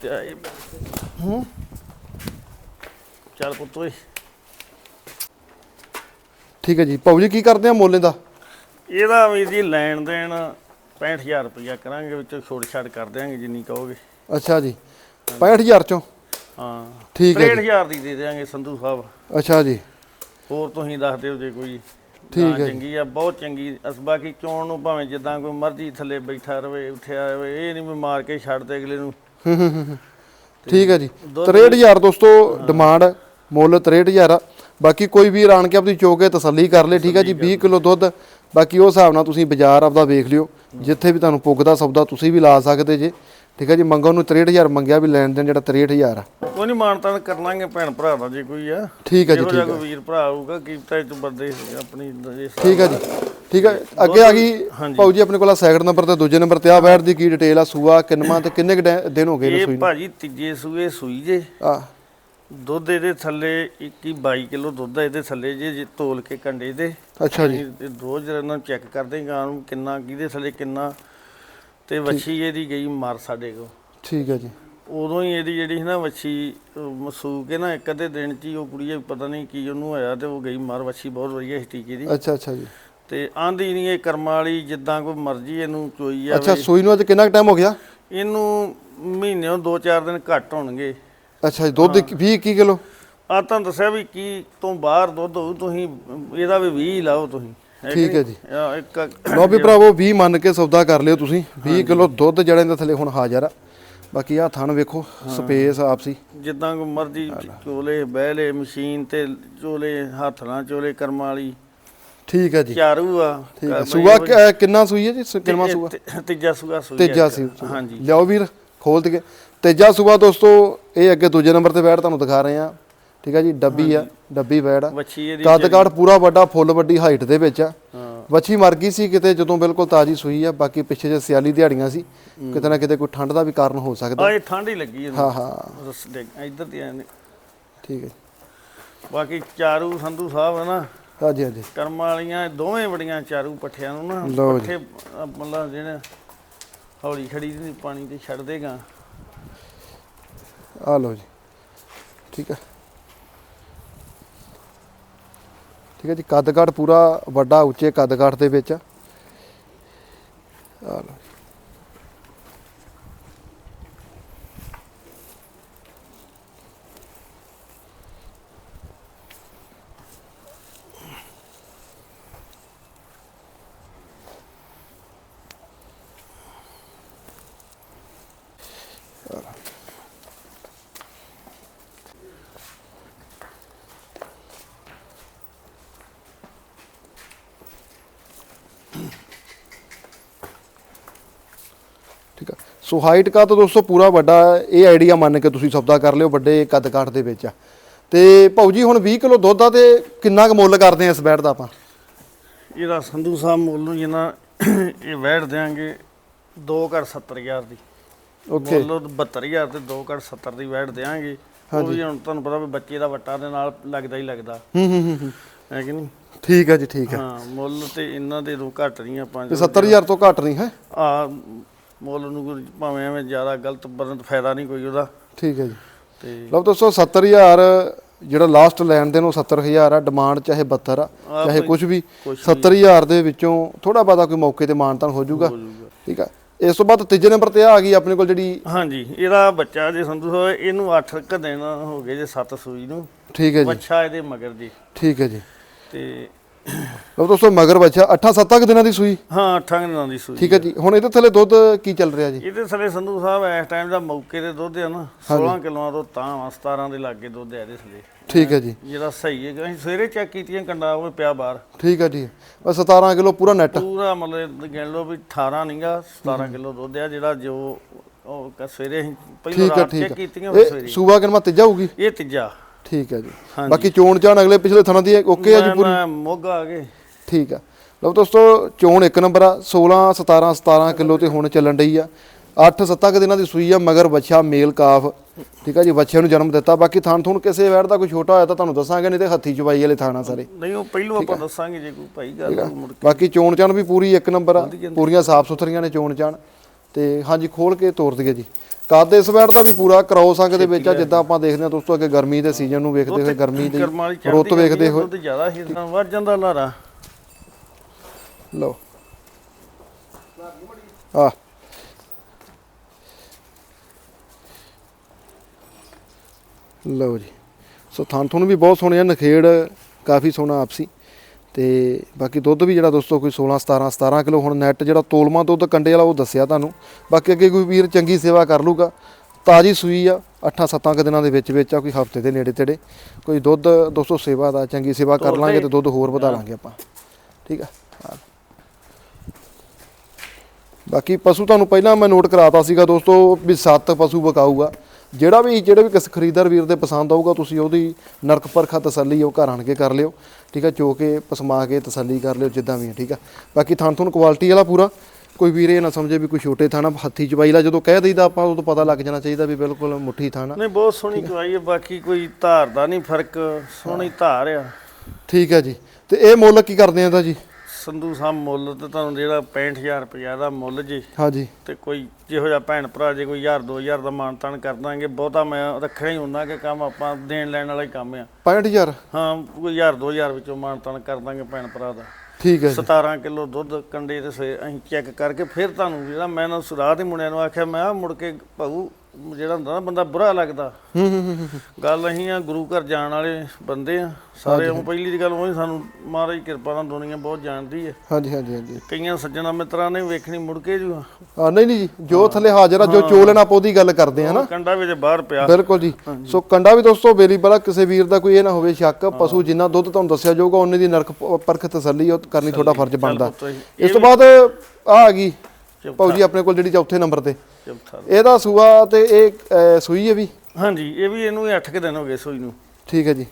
ਤੇ ਹੂੰ। ਚੱਲ ਪੁੱਤ ਓਏ। ਠੀਕ ਹੈ ਜੀ। ਭਾਊ ਜੀ ਕੀ ਕਰਦੇ ਆ ਮੋਲੇ ਦਾ? ਇਹਦਾ ਵੀ ਜੀ ਲੈਣ ਦੇਣ 65000 ਰੁਪਇਆ ਕਰਾਂਗੇ ਵਿੱਚੋਂ ਛੋੜ ਛਾੜ ਕਰ ਦਿਆਂਗੇ ਜਿੰਨੀ ਕਹੋਗੇ। ਅੱਛਾ ਜੀ। 65000 ਚੋਂ? ਹਾਂ। ਠੀਕ ਹੈ ਜੀ। 63000 ਦੀ ਦੇ ਦਿਆਂਗੇ ਸੰਧੂ ਸਾਹਿਬ। ਅੱਛਾ ਜੀ। ਹੋਰ ਤੁਸੀਂ ਦੱਸ ਦਿਓ ਜੇ ਕੋਈ ਠੀਕ ਗਾਂ ਹੈ ਜੀ। ਚੰਗੀ ਆ ਬਹੁਤ ਚੰਗੀ। ਅਸ ਬਾਕੀ ਚੋਣ ਨੂੰ ਭਾਵੇਂ ਜਿੱਦਾਂ ਕੋਈ ਮਰਜ਼ੀ ਥੱਲੇ ਬੈਠਾ ਰਵੇ ਉੱਠਿਆ ਰਵੇ ਇਹ ਨਹੀਂ ਵੀ ਮਾਰ ਕੇ ਛੱਡ ਦੇ ਅਗਲੇ ਨੂੰ। ਹੂੰ ਹੂੰ ਹੂੰ ਹੂੰ। ਠੀਕ ਹੈ ਜੀ। ਦੁੱਧ 63000 ਦੋਸਤੋ ਡਿਮਾਂਡ ਮੁੱਲ 63000 ਆ। ਬਾਕੀ ਕੋਈ ਵੀ ਆਣ ਕੇ ਆਪਣੀ ਚੋ ਕੇ ਤਸੱਲੀ ਕਰ ਲੇ ਠੀਕ ਹੈ ਜੀ। 20 ਕਿਲੋ ਦੁੱਧ ਬਾਕੀ ਉਹ ਹਿਸਾਬ ਨਾਲ ਤੁਸੀਂ ਬਾਜ਼ਾਰ ਆਪਦਾ ਵੇਖ ਲਿਓ ਜਿੱਥੇ ਵੀ ਤੁਹਾਨੂੰ ਪੁੱਗਦਾ ਸੌਦਾ ਤੁਸੀਂ ਵੀ ਲਾ ਸਕਦੇ ਜੇ। ਠੀਕ ਹੈ ਜੀ ਮੰਗੋ ਨੂੰ 63000 ਮੰਗਿਆ ਵੀ ਲੈਣ ਦੇਣ ਜਿਹੜਾ 63000 ਆ। ਕੋਈ ਨਹੀਂ ਮਾਨਤਾ ਕਰ ਲਾਂਗੇ ਭੈਣ ਭਰਾ ਦਾ ਜੇ ਕੋਈ ਆ। ਠੀਕ ਹੈ ਜੀ ਠੀਕ ਹੈ। ਕੋਈ ਵੀਰ ਭਰਾ ਆਊਗਾ ਕੀਤਾ ਚ ਬੰਦੇ ਆਪਣੀ ਠੀਕ ਹੈ ਜੀ ਠੀਕ ਹੈ। ਅੱਗੇ ਆ ਗਈ। ਭਾਊ ਜੀ ਆਪਣੇ ਕੋਲ ਸੈਕਿੰਡ ਨੰਬਰ ਤੇ ਦੂਜੇ ਨੰਬਰ ਤੇ ਆ। ਬੈਠ ਦੀ ਕੀ ਡਿਟੇਲ ਆ ਸੂਆ ਕਿੰਨਵਾਂ ਤੇ ਕਿੰਨੇ ਦਿਨ ਹੋ ਗਏ ਨੇ ਇਹ ਭਾਜੀ ਤੀਜੇ ਸੂਏ ਸੂਈ ਜੇ। ਆ। ਦੁੱਧ ਇਹਦੇ ਥੱਲੇ 21 22 ਕਿਲੋ ਦੁੱਧ ਆ ਇਹਦੇ ਥੱਲੇ ਜੇ ਜੇ ਤੋਲ ਕੇ ਕੰਡੇ ਦੇ। ਅੱਛਾ ਜੀ। ਇਹ ਰੋਜ਼ ਇਹਨਾਂ ਚੈੱਕ ਕਰਦੇ ਗਾਂ ਨੂੰ ਕਿੰਨਾ ਕਿਹਦੇ ਥੱਲੇ ਕਿੰਨਾ ਤੇ ਵੱਛੀ ਇਹਦੀ ਗਈ ਮਰ ਸਾਡੇ ਕੋ ਠੀਕ ਹੈ ਜੀ। ਉਦੋਂ ਹੀ ਇਹਦੀ ਜਿਹੜੀ ਸੀ ਨਾ ਵੱਛੀ ਮਸੂ ਕੇ ਨਾ ਇੱਕ ਅੱਧੇ ਦਿਨ ਚ ਹੀ ਉਹ ਕੁੜੀ ਪਤਾ ਨਹੀਂ ਕੀ ਉਹਨੂੰ ਹੋਇਆ ਤੇ ਉਹ ਗਈ ਮਰ ਵੱਛੀ ਬਹੁਤ ਵਧੀਆ ਸੀ ਟੀਕੇ ਦੀ। ਅੱਛਾ ਅੱਛਾ ਜੀ। ਤੇ ਆਂਦੀ ਨਹੀਂ ਇਹ ਕਰਮਾਂ ਵਾਲੀ ਜਿੱਦਾਂ ਕੋਈ ਮਰਜ਼ੀ ਇਹਨੂੰ ਚੋਈ ਅੱਛਾ ਜਾਵੇ। ਸੂਈ ਨੂੰ ਅੱਜ ਕਿੰਨਾ ਟਾਈਮ ਹੋ ਗਿਆ? ਇਹਨੂੰ ਮਹੀਨਿਓਂ 2-4 ਦਿਨ ਘੱਟ ਹੋਣਗੇ। ਅੱਛਾ ਜੀ ਦੁੱਧ 20 21 ਕਿਲੋ? ਆ ਤੁਹਾਨੂੰ ਦੱਸਿਆ ਵੀ ਕੀ ਤੋਂ ਬਾਹਰ ਦੁੱਧ ਹੋਊ ਤੁਸੀਂ ਇਹਦਾ ਵੀ 20 ਲਾਓ ਤੁਸੀਂ। ਕਿ ਠੀਕ ਹੈ? ਜੀ। ਲੋ ਵੀ ਭਰਾਵੋ 20 ਮੰਨ ਕੇ ਸੌਦਾ ਕਰ ਲਿਓ ਤੁਸੀਂ। 20 ਕਿਲੋ ਦੁੱਧ ਜਿਹੜਾ ਇਹਦੇ ਥੱਲੇ ਹੁਣ ਹਾਜ਼ਰ ਆ। ਬਾਕੀ ਆ ਥਣ ਵੇਖੋ ਸਪੇਸ ਆਪਸੀ। ਜਿੱਦਾਂ ਕੋਈ ਮਰਜ਼ੀ ਚੋਲੇ ਬਹਿਲੇ ਮਸ਼ੀਨ ਤੇ ਚੋਲੇ ਹੱਥ ਨਾਲ ਚੋਲੇ ਕਰਮਾਂ ਵਾਲੀ। ਠੀਕ ਹੈ ਜੀ। ਚਾਰੂ ਆ। ਠੀਕ ਹੈ। ਸੂਆ ਕਿ- ਕਿੰਨਾ ਸੂਈ ਹੈ ਜੀ? ਇਹ ਸੂਆ? ਤੀ- ਤੀਜਾ ਸੂਆ ਸੂਈ ਤੇਜਾ ਆ। ਸੀ ਹਾਂਜੀ। ਲਿਆਓ ਵੀਰ ਖੋਲ ਕੇ। ਤੇਜਾ ਸੂਆ ਦੋਸਤੋ ਇਹ ਅੱਗੇ ਦੂਜੇ ਨੰਬਰ ਤੇ ਬੈਠ ਤੁਹਾਨੂੰ ਦਿਖਾ ਰਹੇ ਆ ਠੀਕ ਹੈ ਜੀ ਡੱਬੀ ਆ ਡੱਬੀ ਬੈੜ ਆ ਵੱਛੀ ਇਹਦੀ ਕੱਦ ਕਾਠ ਪੂਰਾ ਵੱਡਾ ਫੁੱਲ ਵੱਡੀ ਹਾਈਟ ਦੇ ਵਿੱਚ ਆ। ਵੱਛੀ ਮਰ ਗਈ ਸੀ ਕਿਤੇ ਜਦੋਂ ਬਿਲਕੁਲ ਤਾਜੀ ਸੂਈ ਆ ਬਾਕੀ ਪਿੱਛੇ ਜੇ ਸਿਆਲੀ ਦਿਹਾੜੀਆਂ ਸੀ ਕਿਤੇ ਨਾ ਕਿਤੇ ਕੋਈ ਠੰਡ ਦਾ ਵੀ ਕਾਰਨ ਹੋ ਸਕਦਾ। ਆ ਇਹ ਠੰਡ ਹੀ ਲੱਗੀ ਇਹਨੂੰ ਹਾਂ ਹਾਂ। ਰਸ ਇੱਧਰ ਤੇ ਆਏ ਨੇ ਠੀਕ ਹੈ ਬਾਕੀ ਚਾਰੂ ਸੰਧੂ ਸਾਹਿਬ ਹੈ ਨਾ ਹਾਂਜੀ ਹਾਂਜੀ। ਕਰਮਾਂ ਵਾਲੀਆਂ ਇਹ ਦੋਵੇਂ ਬੜੀਆਂ ਚਾਰੂ ਪੱਠਿਆਂ ਨੂੰ ਨਾ ਲਓ ਜੀ। ਪੱਠੇ ਅਹ ਮਤਲਬ ਜਿਹੜੇ ਹੌਲੀ ਖੜੀ ਦੀ ਪਾਣੀ ਤੇ ਛੱਡ ਦੇਗਾ ਆ ਲਓ ਜੀ। ਠੀਕ ਹੈ। ਠੀਕ ਹੈ ਜੀ, ਕੱਦ ਕਾਠ ਪੂਰਾ ਵੱਡਾ ਉੱਚੇ ਕੱਦ ਕਾਠ ਦੇ ਵਿੱਚ। ਆ ਲਓ ਠੀਕ ਆ ਸੋ ਹਾਈਟ ਕਾ ਤਾਂ ਦੋਸਤੋ ਪੂਰਾ ਵੱਡਾ। ਇਹ ਆਈਡੀਆ ਮੰਨ ਕੇ ਤੁਸੀਂ ਸੌਦਾ ਕਰ ਲਿਓ ਵੱਡੇ ਕੱਦ ਕਾਠ ਦੇ ਵਿੱਚ। ਆ ਤੇ ਭਾਊ ਜੀ ਹੁਣ 20 ਕਿਲੋ ਦੁੱਧ ਆ ਤੇ ਕਿੰਨਾ ਕੁ ਮੁੱਲ ਕਰਦੇ ਆ ਇਸ ਬੈਟ ਦਾ ਆਪਾਂ? ਇਹਦਾ ਸੰਧੂ ਸਾਹਿਬ ਮੁੱਲ ਨੂੰ ਜਿੰਨਾ ਇਹ ਵੈੜ ਦੇਾਂਗੇ 2 ਕਰ 70000 ਦੀ। ਓਕੇ। ਮੁੱਲ 72000 ਤੇ 2 ਕਰ 70 ਦੀ ਵੈੜ ਦੇਾਂਗੇ ਉਹ ਵੀ ਹੁਣ ਤੁਹਾਨੂੰ ਪਤਾ ਵੀ ਬੱਚੇ ਦਾ ਵੱਟਾ ਦੇ ਨਾਲ ਲੱਗਦਾ ਹੀ ਲੱਗਦਾ। ਹੂੰ ਹੂੰ ਹੂੰ ਹੂੰ। ਕਿ ਨਹੀਂ? ਠੀਕ ਹੈ ਜੀ ਠੀਕ ਹੈ। ਹਾਂ ਮੁੱਲ ਤੇ ਇਹਨਾਂ ਦੇ ਤੋਂ ਘੱਟ ਨਹੀਂ ਆਪਾਂ ਤੇ 70000 ਤੋਂ ਘੱਟ ਨਹੀਂ ਹੈ? ਆ ਮੁੱਲ ਨੂੰ ਕੋਈ ਭਾਵੇਂ ਐਵੇਂ ਜ਼ਿਆਦਾ ਗਲਤ ਬਰਨ ਫਾਇਦਾ ਨਹੀਂ ਕੋਈ ਉਹਦਾ। ਠੀਕ ਹੈ ਜੀ। ਤੇ ਲਓ ਦੋਸਤੋ 70000 ਜਿਹੜਾ ਲਾਸਟ ਲੈਣ ਦੇ ਨੂੰ 70000 ਆ ਡਿਮਾਂਡ ਚਾਹੇ 72 ਆ ਚਾਹੇ ਕੁਝ ਵੀ ਕੁਛ 70000 ਦੇ ਵਿੱਚੋਂ ਥੋੜਾ ਬਾਦਾ ਕੋਈ ਮੌਕੇ ਤੇ ਮਾਨਤਾਨ ਹੋ ਜਾਊਗਾ। ਹੋ ਜਾਊਗਾ। ਠੀਕ ਆ। ਇਸ ਤੋਂ ਬਾਅਦ ਤੀਜੇ ਨੰਬਰ ਤੇ ਆ ਗਈ ਆਪਣੇ ਕੋਲ ਜਿਹੜੀ ਹਾਂਜੀ ਇਹਦਾ ਬੱਚਾ ਜੇ ਸੰਧੂ ਸਾਹਿਬ ਇਹਨੂੰ 8 ਕ ਦਿਨ ਹੋ ਗਏ ਜੇ 7 ਸੂਈ ਨੂੰ। ਠੀਕ ਹੈ ਜੀ। ਬੱਚਾ ਇਹਦੇ ਮਗਰ ਜੀ। ਠੀਕ ਹੈ ਜੀ। ਤੇ ਲਓ ਦੋਸਤੋ ਮਗਰ ਬੱਚਾ 8-7 ਦਿਨਾਂ ਦੀ ਸੂਈ। ਹਾਂ 8 ਦਿਨਾਂ ਦੀ ਸੂਈ ਠੀਕ ਹੈ ਜੀ। ਹੁਣ ਇਹਦੇ ਥੱਲੇ ਦੁੱਧ ਕੀ ਚੱਲ ਰਿਹਾ ਜੀ? ਇਹਦੇ ਥੱਲੇ ਸੰਧੂ ਸਾਹਿਬ ਇਸ ਟਾਈਮ ਦਾ ਮੌਕੇ ਤੇ ਦੁੱਧ ਆ ਨਾ 16 ਕਿਲੋਆਂ ਤੋਂ ਤਾਂ ਵਾ, 17 ਦੇ ਲਾਗੇ ਦੁੱਧ ਆ ਇਹਦੇ ਥੱਲੇ। ਠੀਕ ਹੈ ਜੀ। ਜਿਹੜਾ ਸਹੀ ਹੈ ਕਿ ਅਸੀਂ ਸਵੇਰੇ ਚੈੱਕ ਕੀਤੀਆਂ ਕੰਡਾ ਉਹ ਪਿਆ ਬਾਹਰ। ਠੀਕ ਹੈ ਜੀ। ਬਸ 17 ਕਿਲੋ ਪੂਰਾ ਨੈਟ ਪੂਰਾ ਮਤਲਬ ਗਿਣ ਲਓ ਵੀ 18 ਨਹੀਂਗਾ 17 ਕਿਲੋ ਦੁੱਧ ਆ ਜਿਹੜਾ ਜੋ ਉਹ ਕ- ਸਵੇਰੇ ਅਸੀਂ ਪਹਿਲਾਂ ਰਾਤ ਚੈੱਕ ਕੀਤੀਆਂ ਸਵੇਰੇ। ਸੂਬਾ ਕਿਨਮਾ ਤੀਜਾ ਹੋਊਗੀ? ਇਹ ਤੀਜਾ। ਠੀਕ ਹੈ ਜੀ। ਹਾਂਜੀ। ਬਾਕੀ ਚੋਣ ਚਾਣ ਅਗਲੇ ਪਿਛਲੇ ਥਣਾ ਦੀ ਓਕੇ ਆ ਜੀ ਮੈਂ- ਮੈਂ ਮੋਗਾ ਆ ਗਏ। ਠੀਕ ਆ। ਲਓ ਦੋਸਤੋ ਚੋਣ ਇੱਕ ਨੰਬਰ ਆ 16 17 17 ਕਿਲੋ ਤੇ ਹੁਣ ਚੱਲਣ ਡਈ ਆ। 8 7 ਕੁ ਦਿਨਾਂ ਦੀ ਸੂਈ ਆ ਮਗਰ ਬੱਚਾ ਮੇਲ ਕਾਫ। ਠੀਕ ਆ ਜੀ ਬੱਚਿਆਂ ਨੂੰ ਜਨਮ ਦਿੱਤਾ। ਬਾਕੀ ਥਾਣ ਥੂਣ ਕਿਸੇ ਵੈੜ ਦਾ ਕੋਈ ਛੋਟਾ ਹੋਇਆ ਤਾਂ ਤੁਹਾਨੂੰ ਦੱਸਾਂਗੇ ਨਹੀਂ ਤੇ ਹੱਥੀ ਚਵਾਈ ਵਾਲੇ ਥਾਣਾ ਸਾਰੇ। ਨਹੀਂ ਉਹ ਪਹਿਲੋਂ ਆਪਾਂ ਦੱਸਾਂਗੇ ਜੇ ਕੋਈ ਭਾਈ ਗੱਲ ਮੁੜ ਕੇ। ਬਾਕੀ ਚੋਣ ਚਾਣ ਵੀ ਪੂਰੀ ਇੱਕ ਨੰਬਰ ਆ ਪੂਰੀਆਂ ਸਾਫ਼ ਸੁਥਰੀਆਂ ਨੇ ਚੋਣ ਚਾਣ ਤੇ ਹਾਂਜੀ ਖੋਲ ਕੇ ਤੋਰ ਦਈਏ ਜੀ। ਕੱਦ ਇਸ ਵੈੜ ਦਾ ਵੀ ਪੂਰਾ ਕ੍ਰੋਸ ਅੰਗ ਦੇ ਵਿੱਚ ਆ ਜਿੱਦਾਂ ਆਪਾਂ ਦੇਖਦੇ ਹਾਂ ਦੋਸਤੋ ਅੱਗੇ ਗਰਮੀ ਦੇ ਸੀਜ਼ਨ ਨੂੰ ਵੇਖਦੇ ਹੋਏ ਗਰਮੀ ਦੀ ਰੁੱਤ ਵੇਖਦੇ ਹੋਏ। ਦੁੱਧ ਜ਼ਿਆਦਾ ਹਿਰਦਾਂ ਵੱਧ ਜਾਂਦਾ ਲਾਰਾ ਲਓ। ਆ ਲਓ ਜੀ। ਸੋ ਥਾਂ ਤੁਹਾਨੂੰ ਵੀ ਬਹੁਤ ਸੋਹਣੇ ਆ ਨਖੇੜ ਕਾਫੀ ਸੋਹਣਾ ਆਪਸੀ। ਤੇ ਬਾਕੀ ਦੁੱਧ ਵੀ ਜਿਹੜਾ ਦੋਸਤੋ ਕੋਈ 16 17 17 ਕਿਲੋ ਹੁਣ ਨੈਟ ਜਿਹੜਾ ਤੋਲਮਾ ਦੁੱਧ ਕੰਡੇ ਵਾਲਾ ਉਹ ਦੱਸਿਆ ਤੁਹਾਨੂੰ। ਬਾਕੀ ਅੱਗੇ ਕੋਈ ਵੀਰ ਚੰਗੀ ਸੇਵਾ ਕਰ ਲੂਗਾ ਤਾਜੀ ਸੂਈ ਆ 8-7 ਕੁ ਦਿਨਾਂ ਦੇ ਵਿੱਚ ਵਿੱਚ ਆ ਕੋਈ ਹਫ਼ਤੇ ਦੇ ਨੇੜੇ ਤੇੜੇ। ਕੋਈ ਦੁੱਧ ਦੋਸਤੋ ਸੇਵਾ ਦਾ ਚੰਗੀ ਸੇਵਾ ਕਰ ਲਾਂਗੇ ਤੇ ਦੁੱਧ ਹੋਰ ਵਧਾ ਲਾਂਗੇ ਆਪਾਂ। ਠੀਕ ਆ। ਬਾਕੀ ਪਸ਼ੂ ਤੁਹਾਨੂੰ ਪਹਿਲਾਂ ਮੈਂ ਨੋਟ ਕਰਾਤਾ ਸੀਗਾ ਦੋਸਤੋ ਵੀ ਸੱਤ ਪਸ਼ੂ ਬਕਾਊਗਾ। ਜਿਹੜਾ ਵੀ ਜਿਹੜੇ ਵੀ ਕਿਸ ਖਰੀਦਦਾਰ ਵੀਰ ਦੇ ਪਸੰਦ ਆਊਗਾ ਤੁਸੀਂ ਉਹਦੀ ਨਰਕ ਪਰਖਾ ਤਸੱਲੀ ਉਹ ਘਰ ਆਣ ਕੇ ਕਰ ਲਿਓ ਠੀਕ ਆ? ਚੋ ਕੇ ਪਸਮਾ ਕੇ ਤਸੱਲੀ ਕਰ ਲਿਓ ਜਿੱਦਾਂ ਵੀ ਹੈ ਠੀਕ ਆ? ਬਾਕੀ ਥਾਂ ਤੁਹਾਨੂੰ ਕੁਆਲਿਟੀ ਵਾਲਾ ਪੂਰਾ। ਕੋਈ ਵੀਰ ਇਹ ਨਾ ਸਮਝੇ ਵੀ ਕੋਈ ਛੋਟੇ ਥਾਣਾ ਹੱਥੀ ਚਵਾਈ ਲਾ ਜਦੋਂ ਕਹਿ ਦਈਦਾ ਆਪਾਂ ਉਦੋਂ ਪਤਾ ਲੱਗ ਜਾਣਾ ਚਾਹੀਦਾ ਵੀ ਬਿਲਕੁਲ ਮੁੱਠੀ ਥਾਣਾ ਨਹੀਂ ਬਹੁਤ ਸੋਹਣੀ ਚਵਾਈ ਹੈ ਬਾਕੀ ਕੋਈ ਧਾਰ ਦਾ ਨਹੀਂ ਫ਼ਰਕ ਸੋਹਣੀ ਧਾਰ ਆ। ਠੀਕ ਹੈ ਜੀ। ਤੇ ਇਹ ਮੁੱਲ ਕੀ ਕਰਦੇ ਆ ਇਹਦਾ ਜੀ? ਸੰਧੂ ਸਾਹਿਬ ਮੁੱਲ ਤੇ ਤੁਹਾਨੂੰ ਜਿਹੜਾ 65000 ਰੁਪਇਆ ਦਾ ਮੁੱਲ ਜੀ। ਹਾਂਜੀ। ਤੇ ਕੋਈ ਜਿਹੋ ਜਿਹਾ ਭੈਣ ਭਰਾ ਜੇ ਕੋਈ 1000 2000 ਦਾ ਮਾਨਤਾਨ ਕਰ ਦਾਂਗੇ ਬਹੁਤਾ ਮੈਂ ਰੱਖਣਾ ਹੀ ਹੁੰਦਾ ਕਿ ਕੰਮ ਆਪਾਂ ਦੇਣ ਲੈਣ ਵਾਲਾ ਹੀ ਕੰਮ ਆ। 65000 ਹਾਂ ਕੋਈ 1000 2000 ਵਿੱਚੋਂ ਮਾਨਤਾਨ ਕਰ ਦਾਂਗੇ ਭੈਣ ਭਰਾ ਦਾ। ਠੀਕ ਹੈ ਜੀ। 17 ਕਿਲੋ ਦੁੱਧ ਕੰਡੇ ਤੇ ਅਸੀਂ ਚੈੱਕ ਕਰਕੇ ਫਿਰ ਤੁਹਾਨੂੰ ਜਿਹੜਾ ਮੈਂ ਨਾ ਸੁਰਾਹ ਦੇ ਮੁੰਡਿਆਂ ਨੂੰ ਆਖਿਆ ਮੈਂ ਆ ਮੁੜ ਕੇ ਭਾਊ ਜਿਹੜਾ ਹੁੰਦਾ ਨਾ ਬੰਦਾ ਬੁਰਾ ਲੱਗਦਾ। ਹੂੰ ਹੂੰ ਹੂੰ, ਹੂੰ ਗੱਲ ਅਸੀਂ ਆ ਗੁਰੂ ਘਰ ਜਾਣ ਵਾਲੇ ਬੰਦੇ ਆ। ਸਾਰੇ ਉਹ ਪਹਿਲੀ ਦੀ ਗੱਲ ਉਹ ਸਾਨੂੰ ਮਹਾਰਾਜ ਕਿਰਪਾ ਨਾਲ ਦੁਨੀਆ ਬਹੁਤ ਜਾਣਦੀ ਹੈ ਹਾਂਜੀ ਹਾਂਜੀ ਹਾਂਜੀ। ਕਈਆਂ ਸੱਜਣਾ ਮਿੱਤਰਾਂ ਨੇ ਵੇਖਣੀ ਮੁੜ ਕੇ ਜੂ ਆ ਨਹੀਂ ਨਹੀਂ ਜੀ ਜੋ ਥੱਲੇ ਹਾਜ਼ਰ ਆ ਜੋ ਚੋ ਲੈਣਾ ਆਪਾਂ ਉਹਦੀ ਗੱਲ ਕਰਦੇ ਆ ਨਾ। ਕੰਡਾ ਵਿੱਚ ਬਾਹਰ ਪਿਆ। ਬਿਲਕੁਲ ਜੀ। ਸੋ ਕੰਡਾ ਵੀ ਦੋਸਤੋ ਅਵੇਲੇਬਲ ਆ ਕਿਸੇ ਵੀਰ ਦਾ ਕੋਈ ਇਹ ਨਾ ਹੋਵੇ ਸ਼ੱਕ ਪਸ਼ੂ ਜਿੰਨਾ ਦੁੱਧ ਤੁਹਾਨੂੰ ਦੱਸਿਆ ਜਾਊਗਾ ਉਹਨੇ ਦੀ ਨਰਕ ਪਰਖ ਤਸੱਲੀ ਕਰਨੀ ਤੁਹਾਡਾ ਫਰਜ਼ ਬਣਦਾ। ਇਸ ਤੋਂ ਬਾਅਦ ਆ ਆ ਗਈ। ਭਾਊ ਜੀ ਆਪਣੇ ਕੋਲ ਜਿਹੜੀ ਚੌਥੇ ਨੰਬਰ ਤੇ। ਚੌਥਾ। ਇਹਦਾ ਸੂਆ ਤੇ ਇਹ ਸੂਈ ਹੈ ਵੀ? ਹਾਂਜੀ ਇਹ ਵੀ ਇਹਨੂੰ 8 ਕਿ ਦਿਨ ਹੋ ਗਏ ਸੋਈ ਨੂੰ। ਠੀਕ ਹੈ ਜੀ।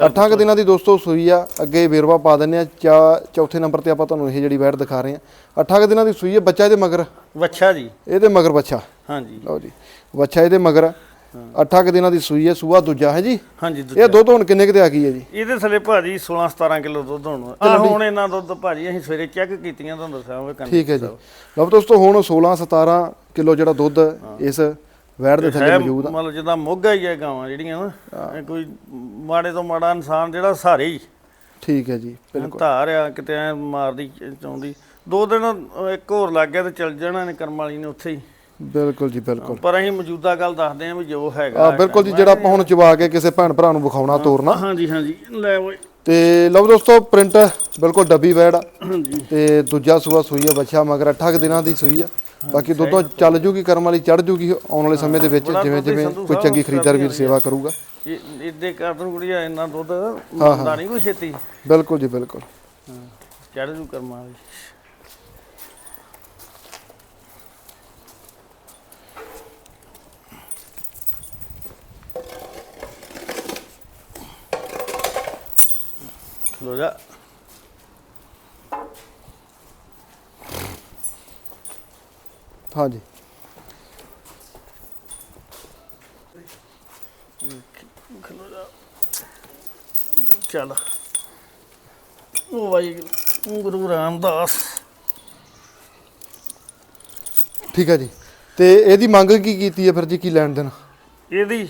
ਅੱਠਾਂ ਕੁ ਦਿਨਾਂ ਦੀ ਦੋਸਤੋ ਸੂਈ ਆ ਅੱਗੇ ਵੇਰਵਾ ਪਾ ਦਿੰਨੇ ਆ ਚਾ ਚੌਥੇ ਨੰਬਰ ਤੇ ਆਪਾਂ ਤੁਹਾਨੂੰ ਇਹ ਜਿਹੜੀ ਵੈਟ ਦਿਖਾ ਰਹੇ ਆ। ਅੱਠਾਂ ਕੁ ਦਿਨਾਂ ਦੀ ਸੂਈ ਹੈ ਬੱਚਾ ਇਹਦੇ ਮਗਰ? ਵੱਛਾ ਜੀ। ਇਹਦੇ ਮਗਰ ਬੱਚਾ। ਹਾਂਜੀ। ਲਓ ਜੀ ਬੱਚਾ ਇਹਦੇ ਮਗਰ। ਆ। ਅੱਠਾਂ ਕੁ ਦਿਨਾਂ ਦੀ ਸੂਈ ਹੈ ਸੂਆ ਦੂਜਾ ਹੈ ਜੀ। ਹਾਂਜੀ। ਇਹ ਦੁੱਧ ਹੁਣ ਕਿੰਨੇ ਕੁ ਤੇ ਆ ਗਈ ਹੈ ਜੀ? ਇਹਦੇ ਥੱਲੇ ਭਾਜੀ 16 17 ਕਿਲੋ ਦੁੱਧ ਹੋਣਾ। ਆ ਹੁਣ ਇਹਨਾਂ ਦੁੱਧ ਭਾਜੀ ਅਸੀਂ ਸਵੇਰੇ ਚੈੱਕ ਕੀਤੀਆਂ ਤੁਹਾਨੂੰ ਦੱਸਿਆ ਹੋਵੇ ਕੰਨ ਠੀਕ ਹੈ ਜੀ। ਲਓ ਦੋਸਤੋ ਹੁਣ 16 17 ਕਿਲੋ ਜਿਹੜਾ ਦੁੱਧ ਇਸ ਵੈੜ ਦੇ ਥੱਲੇ ਮੌਜੂਦ ਆ। ਮਤਲਬ ਜਿੱਦਾਂ ਮੋਗਾ ਹੀ ਹੈ ਗਾਵਾਂ ਜਿਹੜੀਆਂ ਨਾ ਕੋਈ ਮਾੜੇ ਤੋਂ ਮਾੜਾ ਇਨਸਾਨ ਜਿਹੜਾ ਸਾਰੇ ਹੀ। ਠੀਕ ਹੈ ਜੀ ਧਾਰ ਆ ਕਿਤੇ ਮਾਰਦੀ ਚਾਉਂਦੀ ਦੋ ਦਿਨ ਇੱਕ ਹੋਰ ਲੱਗ ਗਿਆ ਤੇ ਚੱਲ ਜਾਣਾ ਨੇ ਕਰਮ ਵਾਲੀ ਨੇ ਉੱਥੇ ਹੀ। ਬਿਲਕੁਲ ਜੀ ਬਿਲਕੁਲ। ਪਰ ਅਸੀਂ ਮੌਜੂਦਾ ਗੱਲ ਦੱਸਦੇ ਆਂ ਵੀ ਜੋ ਹੈਗਾ ਆ ਬਿਲਕੁਲ ਜੀ ਜਿਹੜਾ ਆਪਾਂ ਹੁਣ ਚਵਾ ਕੇ ਕਿਸੇ ਭੈਣ ਭਰਾ ਨੂੰ ਵਿਖਾਉਣਾ ਤੋਰਨਾ। ਹਾਂਜੀ ਹਾਂਜੀ। ਲੈ ਓਏ। ਤੇ ਲਓ ਦੋਸਤੋ ਪ੍ਰਿੰਟ ਬਿਲਕੁਲ ਡੱਬੀ ਵੈੜ। ਆ ਹਾਂਜੀ। ਤੇ ਦੂਜਾ ਸੂਆ ਸੂਈ ਆ ਬੱਚਾ ਮਗਰ 8 ਦਿਨਾਂ ਦੀ ਸੂਈ ਆ। ਬਾਕੀ ਦੁੱਧੋਂ ਚੱਲ ਜੂਗੀ ਕਰਮ ਵਾਲੀ ਚੜ ਜੂਗੀ ਆਉਣ ਵਾਲੇ ਸਮੇਂ ਦੇ ਵਿੱਚ ਜਿਵੇਂ ਜਿਵੇਂ ਕੋਈ ਚੰਗੀ ਖਰੀਦਦਾਰ ਵੀਰ ਸੇਵਾ ਕਰੂਗਾ। ਇਹ ਇਹਦੇ ਕਾਰਨ ਕੁੜੀਆ ਇੰਨਾ ਦੁੱਧ ਮੰਨਦਾ ਨਹੀਂ ਕੋਈ ਛੇਤੀ। ਬਿਲਕੁਲ ਜੀ ਬਿਲਕੁਲ। ਚੜ ਜੂ ਕਰਮਾਂ ਵਾਲੀ। ਖਲੋ ਜਾ ਹਾਂਜੀ ਖਲੋ ਜਾ ਚੱਲ ਉਹ ਵਾਹਿਗੁਰੂ ਗੁਰੂ ਰਾਮਦਾਸ ਠੀਕ ਹੈ ਜੀ। ਤੇ ਇਹਦੀ ਮੰਗ ਕੀ ਕੀਤੀ ਹੈ ਫਿਰ ਜੀ? ਕੀ ਲੈਣ ਦੇਣ? ਇਹਦੀ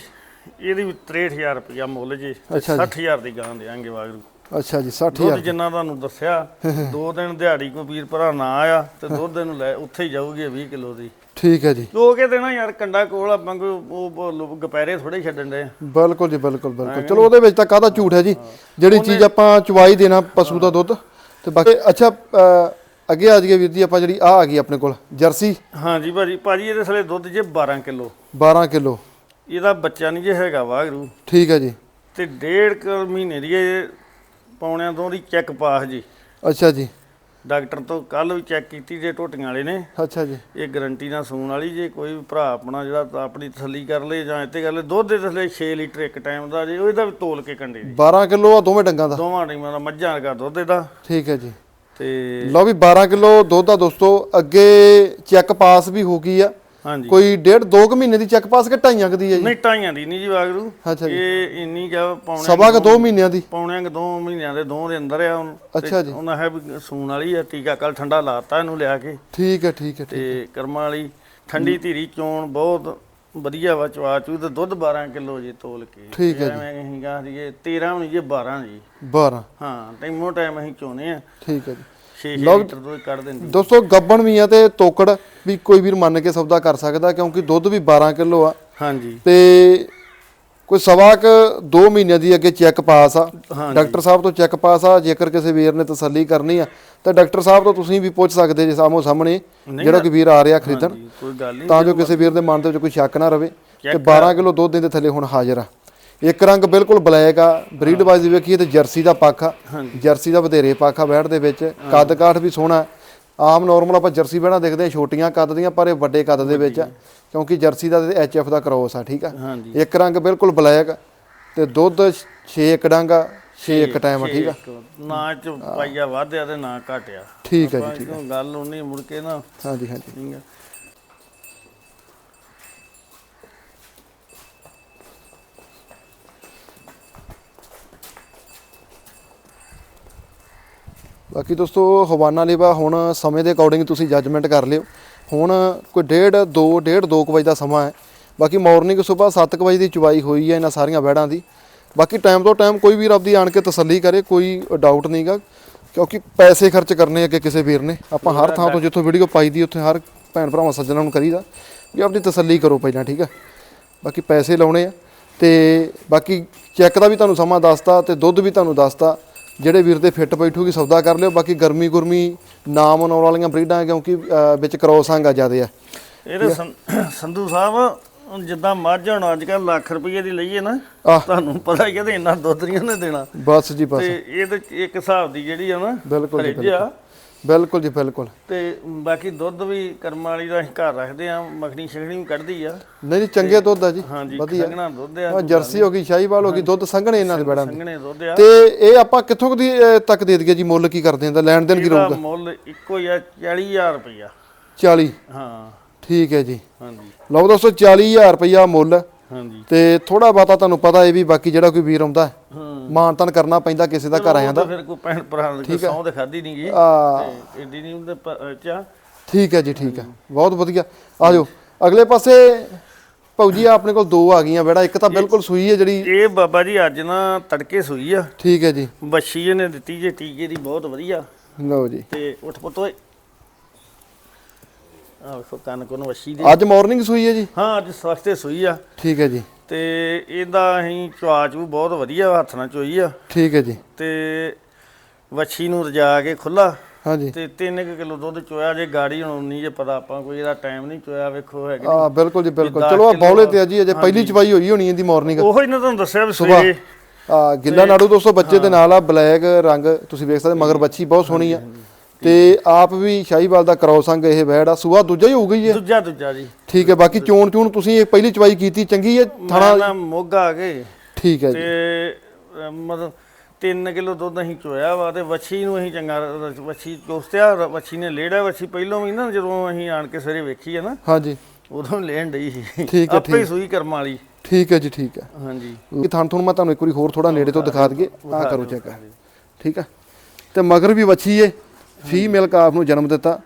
ਇਹਦੀ ਵੀ 63000 ਰੁਪਇਆ ਮੁੱਲ ਜੀ। ਅੱਛਾ ਜੀ। 60000 ਦੀ ਗਾਂ ਦੇਾਂਗੇ ਵਾਹਿਗੁਰੂ। ਅੱਛਾ ਜੀ ਦੁੱਧ 60000 ਜਿੰਨਾ ਤੁਹਾਨੂੰ ਦੱਸਿਆ ਦੋ ਦਿਨ ਦਿਹਾੜੀ ਕੋਈ ਵੀਰ ਭਰਾ ਨਾ ਆਇਆ ਤੇ ਦੁੱਧ ਇਹਨੂੰ ਲੈ ਉੱਥੇ ਹੀ ਜਾਊਗੀ 20 ਕਿਲੋ ਦੀ। ਠੀਕ ਹੈ ਜੀ। ਜੋ ਕੇ ਦੇਣਾ ਯਾਰ ਕੰਡਾ ਕੋਲ ਆਪਾਂ ਕੋਈ ਉਹ ਗਪੈਰੇ ਥੋੜੇ ਛੱਡਣ ਦੇ ਬਿਲਕੁਲ ਜੀ ਬਿਲਕੁਲ ਬਿਲਕੁਲ। ਚਲੋ ਉਹਦੇ ਵਿੱਚ ਤਾਂ ਕਾਹਦਾ ਝੂਠ ਹੈ ਜੀ? ਜਿਹੜੀ ਚੀਜ਼ ਆਪਾਂ ਚਵਾਈ ਦੇਣਾ ਪਸ਼ੂ ਦਾ ਦੁੱਧ ਤੇ ਬਾਕੀ ਅੱਛਾ ਅੱਗੇ ਆ ਜਾਈਏ ਵੀਰ ਜੀ ਆਪਾਂ ਜਿਹੜੀ ਆ ਆ ਗਈ ਆਪਣੇ ਕੋਲ ਜਰਸੀ। ਹਾਂਜੀ ਭਾਜੀ ਭਾਜੀ ਇਹਦੇ ਥਲੇ ਦੁੱਧ ਜੇ 12 ਕਿਲੋ। 12 ਕਿਲੋ। ਇਹਦਾ ਬੱਚਾ ਨਹੀਂ ਜੇ ਹੈਗਾ ਵਾਗਰੂ ਠੀਕ ਹੈ ਜੀ। ਤੇ ਡੇਢ ਕੁ ਮਹੀਨੇ ਦੀ ਇਹ ਪੌਣਿਆਂ ਤੋਂ ਦੀ ਚੈੱਕ ਪਾਸ ਜੀ। ਅੱਛਾ ਜੀ। ਡਾਕਟਰ ਤੋਂ ਕੱਲ ਵੀ ਚੈੱਕ ਕੀਤੀ ਜੇ ਟੋਟੀਆਂ ਵਾਲੇ ਨੇ। ਅੱਛਾ ਜੀ। ਇਹ ਗਰੰਟੀ ਨਾਲ ਸੂਣ ਵਾਲੀ ਜੇ ਕੋਈ ਵੀ ਭਰਾ ਆਪਣਾ ਜਿਹੜਾ ਤਾਂ ਆਪਣੀ ਤਸੱਲੀ ਕਰ ਲੇ ਜਾਂ ਇੱਥੇ ਕਰ ਲੇ ਦੁੱਧ ਦੇ ਥੱਲੇ 6 ਲੀਟਰ ਇੱਕ ਟਾਈਮ ਦਾ ਜੇ ਉਹਦਾ ਵੀ ਤੋਲ ਕੇ ਕੰਡੇ ਦੀ 12 ਕਿਲੋ ਆ ਦੋਵੇਂ ਡੰਗਾਂ ਦਾ? ਦੋਵਾਂ ਟਾਈਮਾਂ ਦਾ ਮੱਝਾਂ ਦਾ ਦੁੱਧ ਇਹਦਾ। ਠੀਕ ਹੈ ਜੀ। ਤੇ ਲਓ ਵੀ 12 ਕਿਲੋ ਦੁੱਧ ਆ ਦੋਸਤੋ ਅੱਗੇ ਚੈੱਕ ਪਾਸ ਵੀ ਹੋ ਗਈ ਆ। ਹਾਂਜੀ। ਕੋਈ ਡੇਢ ਦੋ ਕੁ ਮਹੀਨੇ ਦੀ ਚੈੱਕ ਪਾਸ ਕਿ ਢਾਈਆਂ ਕੁ ਦੀ ਹੈ ਜੀ? ਨਹੀਂ ਟਾਈਆਂ ਦੀ ਨਹੀਂ ਜੀ ਵਾਗਰੂ ਅੱਛਾ ਜੀ। ਇਹ ਇੰਨੀ ਕਿ ਪੌਣੇ ਸਵਾ ਕੁ ਦੋ ਮਹੀਨਿਆਂ ਦੀ। ਪੌਣਿਆਂ ਕਿ ਦੋ ਮਹੀਨਿਆਂ ਦੇ ਦੋ ਦੇ ਅੰਦਰ ਆ ਹੁਣ। ਅੱਛਾ ਜੀ। ਉਹਨਾਂ ਹੈ ਵੀ ਸੂਣ ਵਾਲੀ ਆ ਟੀਕਾ ਕੱਲ ਠੰਡਾ ਲਾਤਾ ਇਹਨੂੰ ਲਿਆ ਕੇ। ਠੀਕ ਹੈ ਠੀਕ ਹੈ ਠੀਕ। ਤੇ ਕਰਮਾਂ ਵਾਲੀ ਠੰਡੀ ਧੀਰੀ ਚੋਣ ਬਹੁਤ ਵਧੀਆ ਵਾ ਚਵਾ ਚੂ ਤੇ ਦੁੱਧ 12 ਕਿਲੋ ਜੀ ਤੋਲ ਕੇ। ਠੀਕ ਹੈ ਜੀ। ਐਵੇਂ ਅਸੀਂ ਕਹਾਂ ਜੀ 13 ਨਹੀਂ ਜੀ 12 ਜੀ। 12 ਹਾਂ ਟਾਈਮੋ ਟਾਈਮ ਅਸੀਂ ਚੋਨੇ ਆ। ਠੀਕ ਹੈ ਜੀ। 6 ਲਓ- ਲੀਟਰ ਦੁੱਧ ਕੱਢ ਦਿੰਦੀ। ਦੋਸਤੋ ਗੱਬਣ ਵੀ ਆ ਤੇ ਤੋਕੜ ਵੀ ਕੋਈ ਵੀਰ ਮੰਨ ਕੇ ਸੌਦਾ ਕਰ ਸਕਦਾ ਕਿਉਂਕਿ ਦੁੱਧ ਵੀ 12 ਕਿਲੋ ਆ। ਹਾਂਜੀ। ਤੇ ਕੋਈ ਸਵਾ ਕ 2 ਮਹੀਨਿਆਂ ਦੀ ਅੱਗੇ ਚੈੱਕ ਪਾਸ ਆ। ਡਾਕਟਰ ਸਾਹਿਬ ਤੋਂ ਚੈੱਕ ਪਾਸ ਆ ਜੇਕਰ ਕਿਸੇ ਵੀਰ ਨੇ ਤਸੱਲੀ ਕਰਨੀ ਆ ਤਾਂ ਡਾਕਟਰ ਸਾਹਿਬ ਤੋਂ ਤੁਸੀਂ ਵੀ ਪੁੱਛ ਸਕਦੇ ਜੇ ਸਾਹਮੋ ਸਾਹਮਣੇ ਜਿਹੜਾ ਕੋਈ ਵੀਰ ਆ ਰਿਹਾ ਖਰੀਦਣ। ਤਾਂ ਜੋ ਕਿਸੇ ਵੀਰ ਦੇ ਮਨ ਦੇ ਵਿੱਚ ਕੋਈ ਸ਼ੱਕ ਨਾ ਰਵੇ ਤੇ Check 12 ਕਿਲੋ ਦੁੱਧ ਦੇ ਥੱਲੇ ਹੁਣ ਹਾਜ਼ਰ ਆ। ਇੱਕ ਰੰਗ ਬਿਲਕੁਲ ਬਲੈਕ ਆ ਬਰੀਡ ਵਾਈਜ਼ ਵੇਖੀਏ ਤੇ ਜਰਸੀ ਦਾ ਪੱਖ ਆ। ਜਰਸੀ ਦਾ ਵਧੇਰੇ ਪੱਖ ਆ ਬੈੜ ਦੇ ਵਿੱਚ ਕੱਦ ਕਾਠ ਵੀ ਸੋਹਣਾ ਆਮ ਨਾਰਮਲ ਆਪਾਂ ਜਰਸੀ ਬੈਣਾ ਦੇਖਦੇ ਆ ਛੋਟੀਆਂ ਕੱਦ ਦੀਆਂ ਪਰ ਇਹ ਵੱਡੇ ਕੱਦ ਦੇ ਵਿੱਚ ਆ ਕਿਉਂਕਿ ਜਰਸੀ ਦਾ ਤੇ ਐਚਐਫ ਦਾ ਕ੍ਰੋਸ ਆ ਠੀਕ ਆ? ਇੱਕ ਰੰਗ ਬਿਲਕੁਲ ਬਲੈਕ ਤੇ ਦੁੱਧ 6 ਇੱਕ ਡੰਗਾ 6 ਇੱਕ ਟਾਈਮ ਆ ਠੀਕ ਆ? ਨਾ ਚ ਪਾਈਆ ਵਾਧਿਆ ਤੇ ਨਾ ਘਟਿਆ ਠੀਕ ਆ ਜੀ ਆਪਾਂ ਕਿਉਂ ਗੱਲ ਉਨੀ ਮੁੜ ਕੇ ਨਾ ਹਾਂਜੀ ਹਾਂਜੀ। ਬਾਕੀ ਦੋਸਤੋ, ਹਵਾਨਾ ਲੇਵਾ, ਹੁਣ ਸਮੇਂ ਦੇ ਅਕੋਰਡਿੰਗ ਤੁਸੀਂ ਜੱਜਮੈਂਟ ਕਰ ਲਿਓ। ਹੁਣ ਕੋਈ ਡੇਢ 2 ਡੇਢ 2 ਵਜੇ ਦਾ ਸਮਾਂ ਹੈ। ਬਾਕੀ ਮਾਰਨਿੰਗ ਸਵੇਰ 7 ਵਜੇ ਦੀ ਚੁਵਾਈ ਹੋਈ ਹੈ ਇਹਨਾਂ ਸਾਰੀਆਂ ਵੈੜਾਂ ਦੀ। ਬਾਕੀ ਟਾਈਮ ਤੋਂ ਟਾਈਮ ਕੋਈ ਵੀ ਰੱਬ ਦੀ ਆਣ ਕੇ ਤਸੱਲੀ ਕਰੇ, ਕੋਈ ਡਾਊਟ ਨਹੀਂਗਾ ਕਿਉਂਕਿ ਪੈਸੇ ਖਰਚ ਕਰਨੇ ਅੱਗੇ ਕਿਸੇ ਵੀਰ ਨੇ। ਆਪਾਂ ਹਰ ਥਾਂ ਤੋਂ ਜਿੱਥੋਂ ਵੀਡੀਓ ਪਾਈ ਦੀ, ਉੱਥੇ ਹਰ ਭੈਣ ਭਰਾਵਾਂ, ਸੱਜਣਾਂ ਨੂੰ ਕਰੀਦਾ। ਵੀ ਆਪਣੀ ਤਸੱਲੀ ਕਰੋ ਪਹਿਲਾਂ, ਠੀਕ ਆ? ਬਾਕੀ ਪੈਸੇ ਲਾਉਣੇ ਆ। ਤੇ ਬਾਕੀ ਚੈੱਕ ਦਾ ਵੀ ਤੁਹਾਨੂੰ ਸਮਾਂ ਦੱਸਤਾ ਤੇ ਦੁੱਧ ਵੀ ਤੁਹਾਨੂੰ ਦੱਸਤਾ। ਜਿਹੜੇ ਵੀਰ ਦੇ ਫਿੱਟ ਬੈਠੂਗੀ ਸੌਦਾ ਕਰ ਲਿਓ ਬਾਕੀ ਗਰਮੀ ਗੁਰਮੀ ਨਾ ਮਨਾਉਣ ਵਾਲੀਆਂ ਬਰੀਡਾਂ ਕਿਉਂਕਿ ਵਿੱਚ ਕ੍ਰੋਸ ਆਂਗਾ ਜ਼ਿਆਦੇ ਆ। ਇਹ ਤਾਂ ਸੰ- ਸੰਧੂ ਸਾਹਿਬ ਜਿੱਦਾਂ ਮੱਝ ਹੁਣ ਅੱਜ ਕੱਲ ਲੱਖ ਰੁਪਏ ਦੀ ਲਈਏ ਨਾ ਤੁਹਾਨੂੰ ਪਤਾ ਹੀ ਹੈ ਤੇ ਇੰਨਾ ਦੁੱਧ ਨਹੀਂ ਉਹਨੇ ਦੇਣਾ। ਬਸ ਜੀ ਬਸ। ਤੇ ਇਹ ਤੇ ਇੱਕ ਹਿਸਾਬ ਦੀ ਜਿਹੜੀ ਆ ਨਾ ਬਿਲਕੁਲ ਜੀ ਬਿਲਕੁਲ ਜੀ ਬਿਲਕੁਲ। ਤੇ ਬਾਕੀ ਦੁੱਧ ਵੀ ਕਰਮ ਵਾਲੀ ਦਾ ਅਸੀਂ ਘਰ ਰੱਖਦੇ ਆ ਮੱਖਣੀ ਸ਼ਖਣੀ ਵੀ ਕੱਢਦੀ ਆ। ਨਹੀਂ ਜੀ ਚੰਗੇ ਦੁੱਧ ਆ ਜੀ। ਹਾਂਜੀ ਵਧੀਆ। ਸੰਘਣਾ ਦੁੱਧ ਆ ਜਰਸੀ ਹੋ ਗਈ ਸ਼ਾਹੀਵਾਲ ਹੋ ਗਈ ਦੁੱਧ ਸੰਘਣੇ ਇਹਨਾਂ ਦੇ ਬੈੜਾਂ ਦੇ। ਸੰਘਣੇ ਦੁੱਧ ਆ। ਤੇ ਇਹ ਆਪਾਂ ਕਿੱਥੋਂ ਦੀ ਅਹ, ਤੱਕ ਦੇ ਦਈਏ ਜੀ ਮੁੱਲ ਕੀ ਕਰਦੇ ਆਂ ਦਾ ਲੈਣ ਦੇਣ ਕੀ ਇਹਦਾ ਰਹੂਗਾ ਮੁੱਲ ਇੱਕੋ ਹੀ ਆ 40000 ਰੁਪਇਆ 40 ਹਾਂ। ਠੀਕ ਹੈ ਜੀ। ਹਾਂਜੀ। ਲਓ ਦੋਸਤੋ 40000 ਰੁਪਇਆ ਮੁੱਲ। ਹਾਂਜੀ। ਤੇ ਥੋੜਾ ਬਾਤਾ ਤੁਹਾਨੂੰ ਪਤਾ ਇਹ ਵੀ ਬਾਕੀ ਜਿਹੜਾ ਕੋਈ ਵੀਰ ਆਉਂਦਾ ਮਾਨਤਨ ਕਰਨਾ ਪੈਂਦਾ ਕਿਸੇ ਦਾ ਘਰ ਆਇਆ ਤਾਂ। ਫਿਰ ਕੋਈ ਭੈਣ ਭਰਾ ਦੀ ਸੌਂ ਤੇ ਖਾਦੀ ਨਹੀਂ ਗਈ ਆ। ਤੇ ਏਡੀ ਨਹੀਂ ਉਹਦੇ ਪ- ਚਾ। ਠੀਕ ਹੈ ਜੀ ਠੀਕ ਹੈ। ਬਹੁਤ ਵਧੀਆ। ਆ ਜਾਓ। ਅਗਲੇ ਪਾਸੇ ਭਾਊਜੀ ਆ ਆਪਣੇ ਕੋਲ ਦੋ ਆ ਗਈਆਂ ਬੇੜਾ। ਇੱਕ ਤਾਂ ਬਿਲਕੁਲ ਸੂਈ ਹੈ ਜਿਹੜੀ। ਇਹ ਬਾਬਾ ਜੀ ਅੱਜ ਨਾ ਤੜਕੇ ਸੂਈ ਆ। ਠੀਕ ਹੈ ਜੀ। ਬੱਛੀ ਇਹਨੇ ਦਿੱਤੀ ਜੇ ਟੀਕੇ ਦੀ ਬਹੁਤ ਵਧੀਆ। ਲਓ ਜੀ। ਤੇ ਉੱਠ ਪੁੱਤ ਆ ਵੇਖੋ ਕੰਨ ਕੋਨ ਵੱਛੀ ਦੀ। ਅੱਜ ਮਾਰਨਿੰਗ ਸੂਈ ਹੈ ਜੀ? ਹਾਂ ਅੱਜ ਸਵਖਤੇ ਸੂਈ ਆ। ਠੀਕ ਹੈ ਜੀ। ਤੇ ਇਹਦਾ ਅਸੀਂ ਚਵਾਚ ਵੀ ਬਹੁਤ ਵਧੀਆ ਹੱਥ ਨਾਲ ਚੋਈ ਆ। ਠੀਕ ਹੈ ਜੀ। ਤੇ ਵੱਛੀ ਨੂੰ ਰਜਾ ਕੇ ਖੁੱਲਾ ਹਾਂਜੀ ਤੇ 3 ਕਿਲੋ ਦੁੱਧ ਚੋਇਆ ਜੇ ਗਾੜੀ ਹੁਣ ਨਹੀਂ ਜੇ ਪਤਾ ਆਪਾਂ ਕੋਈ ਇਹਦਾ ਟਾਈਮ ਨਹੀਂ ਚੋਇਆ ਵੇਖੋ ਹੈਗੇ ਆ ਬਿਲਕੁਲ ਜੀ ਬਿਲਕੁਲ। ਚਲੋ ਆ ਬੌਲੇ ਤੇ ਆ ਜੀ ਅਜੇ ਪਹਿਲੀ ਚਵਾਈ ਹੋਈ ਹੋਣੀ ਇਹਦੀ ਮਾਰਨਿੰਗ ਉਹੋ ਹੀ ਨਾ ਤੁਹਾਨੂੰ ਦੱਸਿਆ ਵੀ ਸਵੇਰੇ। ਆ ਗਿੱਲਾ ਨਾੜੂ ਦੋਸਤੋ ਬੱਚੇ ਦੇ ਨਾਲ ਆ ਬਲੈਕ ਰੰਗ ਤੁਸੀਂ ਵੇਖ ਸਕਦੇ ਮਗਰ ਬੱਚੀ ਬਹੁਤ ਸੋਹਣੀ ਆ। ਤੇ ਆਪ ਵੀ ਸ਼ਾਹੀਵਾਲ ਦਾ ਕ੍ਰੋਸ ਅੰਗ ਇਹ ਵੈੜ ਆ। ਸੂਆ ਦੂਜਾ ਹੀ ਹੋਊਗਾ ਜੀ ਇਹ? ਦੂਜਾ ਦੂਜਾ ਜੀ। ਠੀਕ ਹੈ ਬਾਕੀ ਚੋਣ ਚੂਣ ਤੁਸੀਂ ਇਹ ਪਹਿਲੀ ਚਵਾਈ ਕੀਤੀ ਚੰਗੀ ਹੈ ਥਾਣਾ ਨਾ ਮੋਗਾ ਆ ਗਏ। ਠੀਕ ਹੈ ਜੀ। ਤੇ ਮਤਲਬ 3 ਕਿਲੋ ਦੁੱਧ ਅਸੀਂ ਚੋਇਆ ਵਾ ਤੇ ਵੱਛੀ ਨੂੰ ਅਸੀਂ ਚੰਗਾ ਵੱਛੀ ਚੋਸਤਿਆ ਵੱਛੀ ਨੇ ਲੇੜਾ ਵੱਛੀ ਪਹਿਲੋਂ ਵੀ ਨਾ ਜਦੋਂ ਅਸੀਂ ਆਣ ਕੇ ਸਵੇਰੇ ਵੇਖੀ ਆ ਨਾ ਹਾਂਜੀ। ਉਦੋਂ ਲੈਣ ਡਈ ਸੀ। ਠੀਕ ਹੈ, ਆਪੇ ਹੀ ਸੂਈ ਕਰਮ ਵਾਲੀ। ਠੀਕ ਹੈ ਜੀ ਠੀਕ ਹੈ। ਹਾਂਜੀ। ਇਹ ਥਾਣ ਥੁਣ ਮੈਂ ਤੁਹਾਨੂੰ ਇੱਕ ਵਾਰੀ ਹੋਰ ਥੋੜਾ ਨੇੜੇ ਤੋਂ ਦਿਖਾ ਦਈਏ ਆ ਕਰੋ ਚੈੱਕ। ਠੀਕ ਹੈ। ਤੇ ਮਗਰ ਵੀ ਵੱਛੀ ਏ। ਫੀਮੇਲ ਕਾਫ ਨੂੰ ਜਨਮ ਦਿੱਤਾ।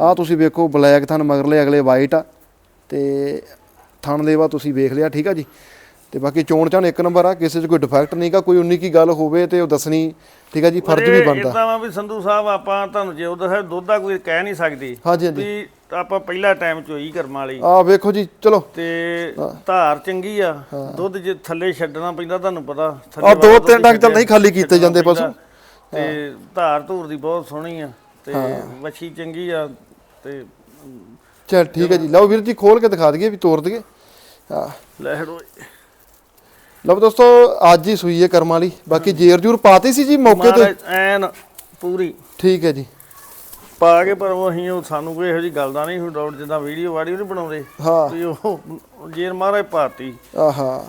ਆ ਤੁਸੀਂ ਵੇਖੋ ਬਲੈਕ ਥਣ ਮਗਰਲੇ ਅਗਲੇ ਵਾਈਟ ਆ। ਤੇ ਥਣ ਦੇਵਾ ਤੁਸੀਂ ਵੇਖ ਲਿਆ ਠੀਕ ਆ ਜੀ? ਤੇ ਬਾਕੀ ਚੋਣ ਚਾਣ ਇੱਕ ਨੰਬਰ ਆ ਕਿਸੇ 'ਚ ਕੋਈ ਡਿਫੈਕਟ ਨਹੀਂਗਾ ਕੋਈ ਉਨੀ ਕੀ ਗੱਲ ਹੋਵੇ ਤੇ ਉਹ ਦੱਸਣੀ ਠੀਕ ਆ ਜੀ ਫਰਜ਼ ਵੀ ਬਣਦਾ। ਇਦਾਂ ਵਾ ਵੀ ਸੰਧੂ ਸਾਹਿਬ ਆਪਾਂ ਤੁਹਾਨੂੰ ਜੇ ਉਹ ਦੱਸਿਆ ਦੁੱਧ ਦਾ ਕੋਈ ਕਹਿ ਨਹੀਂ ਸਕਦੀ ਹਾਂਜੀ ਹਾਂਜੀ। ਵੀ ਆਪਾਂ ਪਹਿਲਾ ਟਾਈਮ ਚੋਈ ਕਰਮ ਵਾਲੀ। ਆ ਵੇਖੋ ਜੀ ਚਲੋ। ਤੇ ਧਾਰ ਚੰਗੀ ਆ ਦੁੱਧ ਜੇ ਥੱਲੇ ਛੱਡਣਾ ਪੈਂਦਾ ਤੁਹਾਨੂੰ ਪਤਾ ਆ ਦੋ ਤਿੰਨ ਡੰਗ ਚੱਲ ਨਹੀਂ ਖਾਲੀ ਕੀਤੇ ਜਾਂਦੇ। ਪਸ਼ੂ। ਤੇ ਧਾਰ ਧੂਰ ਦੀ ਬਹੁਤ ਸੋਹਣੀ ਆ ਤੇ ਵੱਛੀ ਚੰਗੀ ਆ ਤੇ ਚਲ ਠੀਕ ਹੈ ਜੀ। ਲਓ ਵੀਰ ਜੀ ਖੋਲ ਕੇ ਦਿਖਾ ਦਈਏ ਵੀ ਤੋੜ ਦਈਏ। ਆ ਲੈ ਹੜੋ ਲਓ ਦੋਸਤੋ ਅੱਜ ਹੀ ਸੂਈ ਹੈ ਕਰਮਾਂ ਵਾਲੀ। ਬਾਕੀ ਜੇਰ ਜੂਰ ਪਾਤੀ ਸੀ ਜੀ ਮੌਕੇ ਤੇ? ਐਨ ਪੂਰੀ। ਠੀਕ ਹੈ ਜੀ। ਪਾ ਕੇ ਪਰ ਉਹ ਅਸੀਂ ਉਹ ਸਾਨੂੰ ਕੋਈ ਇਹੋ ਜੀ ਗੱਲ ਦਾ ਨਹੀਂ ਹੁਣ ਡਾਊਟ ਜਿੱਦਾਂ ਵੀਡੀਓ ਵਾੜੀ ਨਹੀਂ ਬਣਾਉਂਦੇ। ਹਾਂ। ਵੀ ਉਹ ਜੇਰ ਮਹਾਰਾਜ ਪਾਤੀ। ਆਹਾ।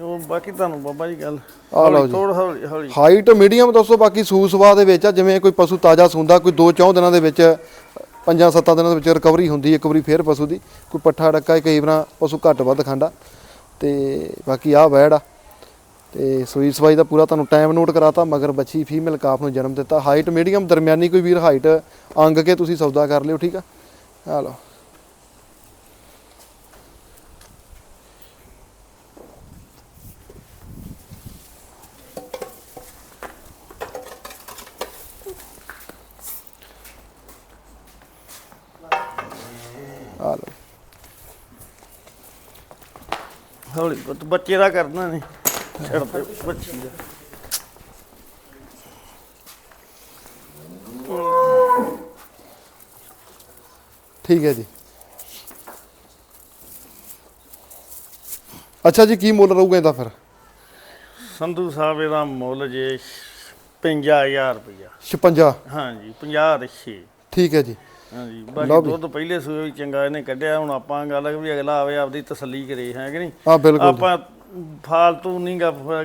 ਉਹ ਬਾਕੀ ਤੁਹਾਨੂੰ ਬਾਬਾ ਜੀ ਗੱਲ। ਆ ਲਓ ਜੀ। ਥੋੜਾ ਹੌਲੀ ਹੌਲੀ। ਹਾਈਟ ਮੀਡੀਅਮ ਦੋਸਤੋ ਬਾਕੀ ਸੂ ਸਵਾ ਦੇ ਵਿੱਚ ਆ ਜਿਵੇਂ ਕੋਈ ਪਸ਼ੂ ਤਾਜ਼ਾ ਸੂੰਦਾ ਕੋਈ 2-4 ਦਿਨਾਂ ਦੇ ਵਿੱਚ ਪੰਜਾਂ ਸੱਤਾਂ ਦਿਨਾਂ ਦੇ ਵਿੱਚ ਰਿਕਵਰੀ ਹੁੰਦੀ ਇੱਕ ਵਾਰੀ ਫੇਰ ਪਸ਼ੂ ਦੀ। ਕੋਈ ਪੱਠਾ ਡੱਕਾ ਹੈ, ਕਈ ਵਾਰ ਪਸ਼ੂ ਘੱਟ ਵੱਧ ਖਾਂਦਾ। ਤੇ ਬਾਕੀ ਆਹ ਵੈੜ ਆ। ਤੇ ਸੂਈ ਸਵਾਈ ਦਾ ਪੂਰਾ ਤੁਹਾਨੂੰ ਟਾਈਮ ਨੋਟ ਕਰਾਤਾ ਮਗਰ ਬੱਚੀ ਫੀਮੇਲ ਕਾਫ ਨੂੰ ਜਨਮ ਦਿੱਤਾ। ਹਾਈਟ ਮੀਡੀਅਮ ਦਰਮਿਆਨੀ ਕੋਈ ਵੀਰ ਹਾਈਟ ਅੰਗ ਕੇ ਤੁਸੀਂ ਸੌਦਾ ਕਰ ਲਿਓ ਠੀਕ ਆ? ਆ ਲਓ। ਹੌਲੀ ਪੁੱਤ ਬੱਚੇ ਦਾ ਕਰਨਾ ਨਹੀਂ। ਛੱਡ ਦੇ ਬੱਚੀ ਦਾ। ਠੀਕ ਹੈ ਜੀ। ਅੱਛਾ ਜੀ ਕੀ ਮੁੱਲ ਰਹੂਗਾ ਇਹਦਾ ਫਿਰ? ਸੰਧੂ ਸਾਹਿਬ ਇਹਦਾ ਮੁੱਲ ਜੇ 50000 ਰੁਪਇਆ 56 ਹਾਂਜੀ 50 ਦੇ 6 ਠੀਕ ਹੈ ਜੀ। ਹਾਂਜੀ ਬਾਕੀ। ਦੁੱਧ ਪਹਿਲੇ ਸੂਏ ਵੀ ਚੰਗਾ ਇਹਨੇ ਕੱਢਿਆ ਹੁਣ ਆਪਾਂ ਗੱਲ ਆ ਵੀ ਅਗਲਾ ਆਵੇ ਆਪਦੀ ਤਸੱਲੀ ਕਰੇ ਹੈ ਕਿ ਨਹੀਂ? ਆ ਬਿਲਕੁਲ। ਆਪਾਂ ਫਾਲਤੂ ਨਹੀਂ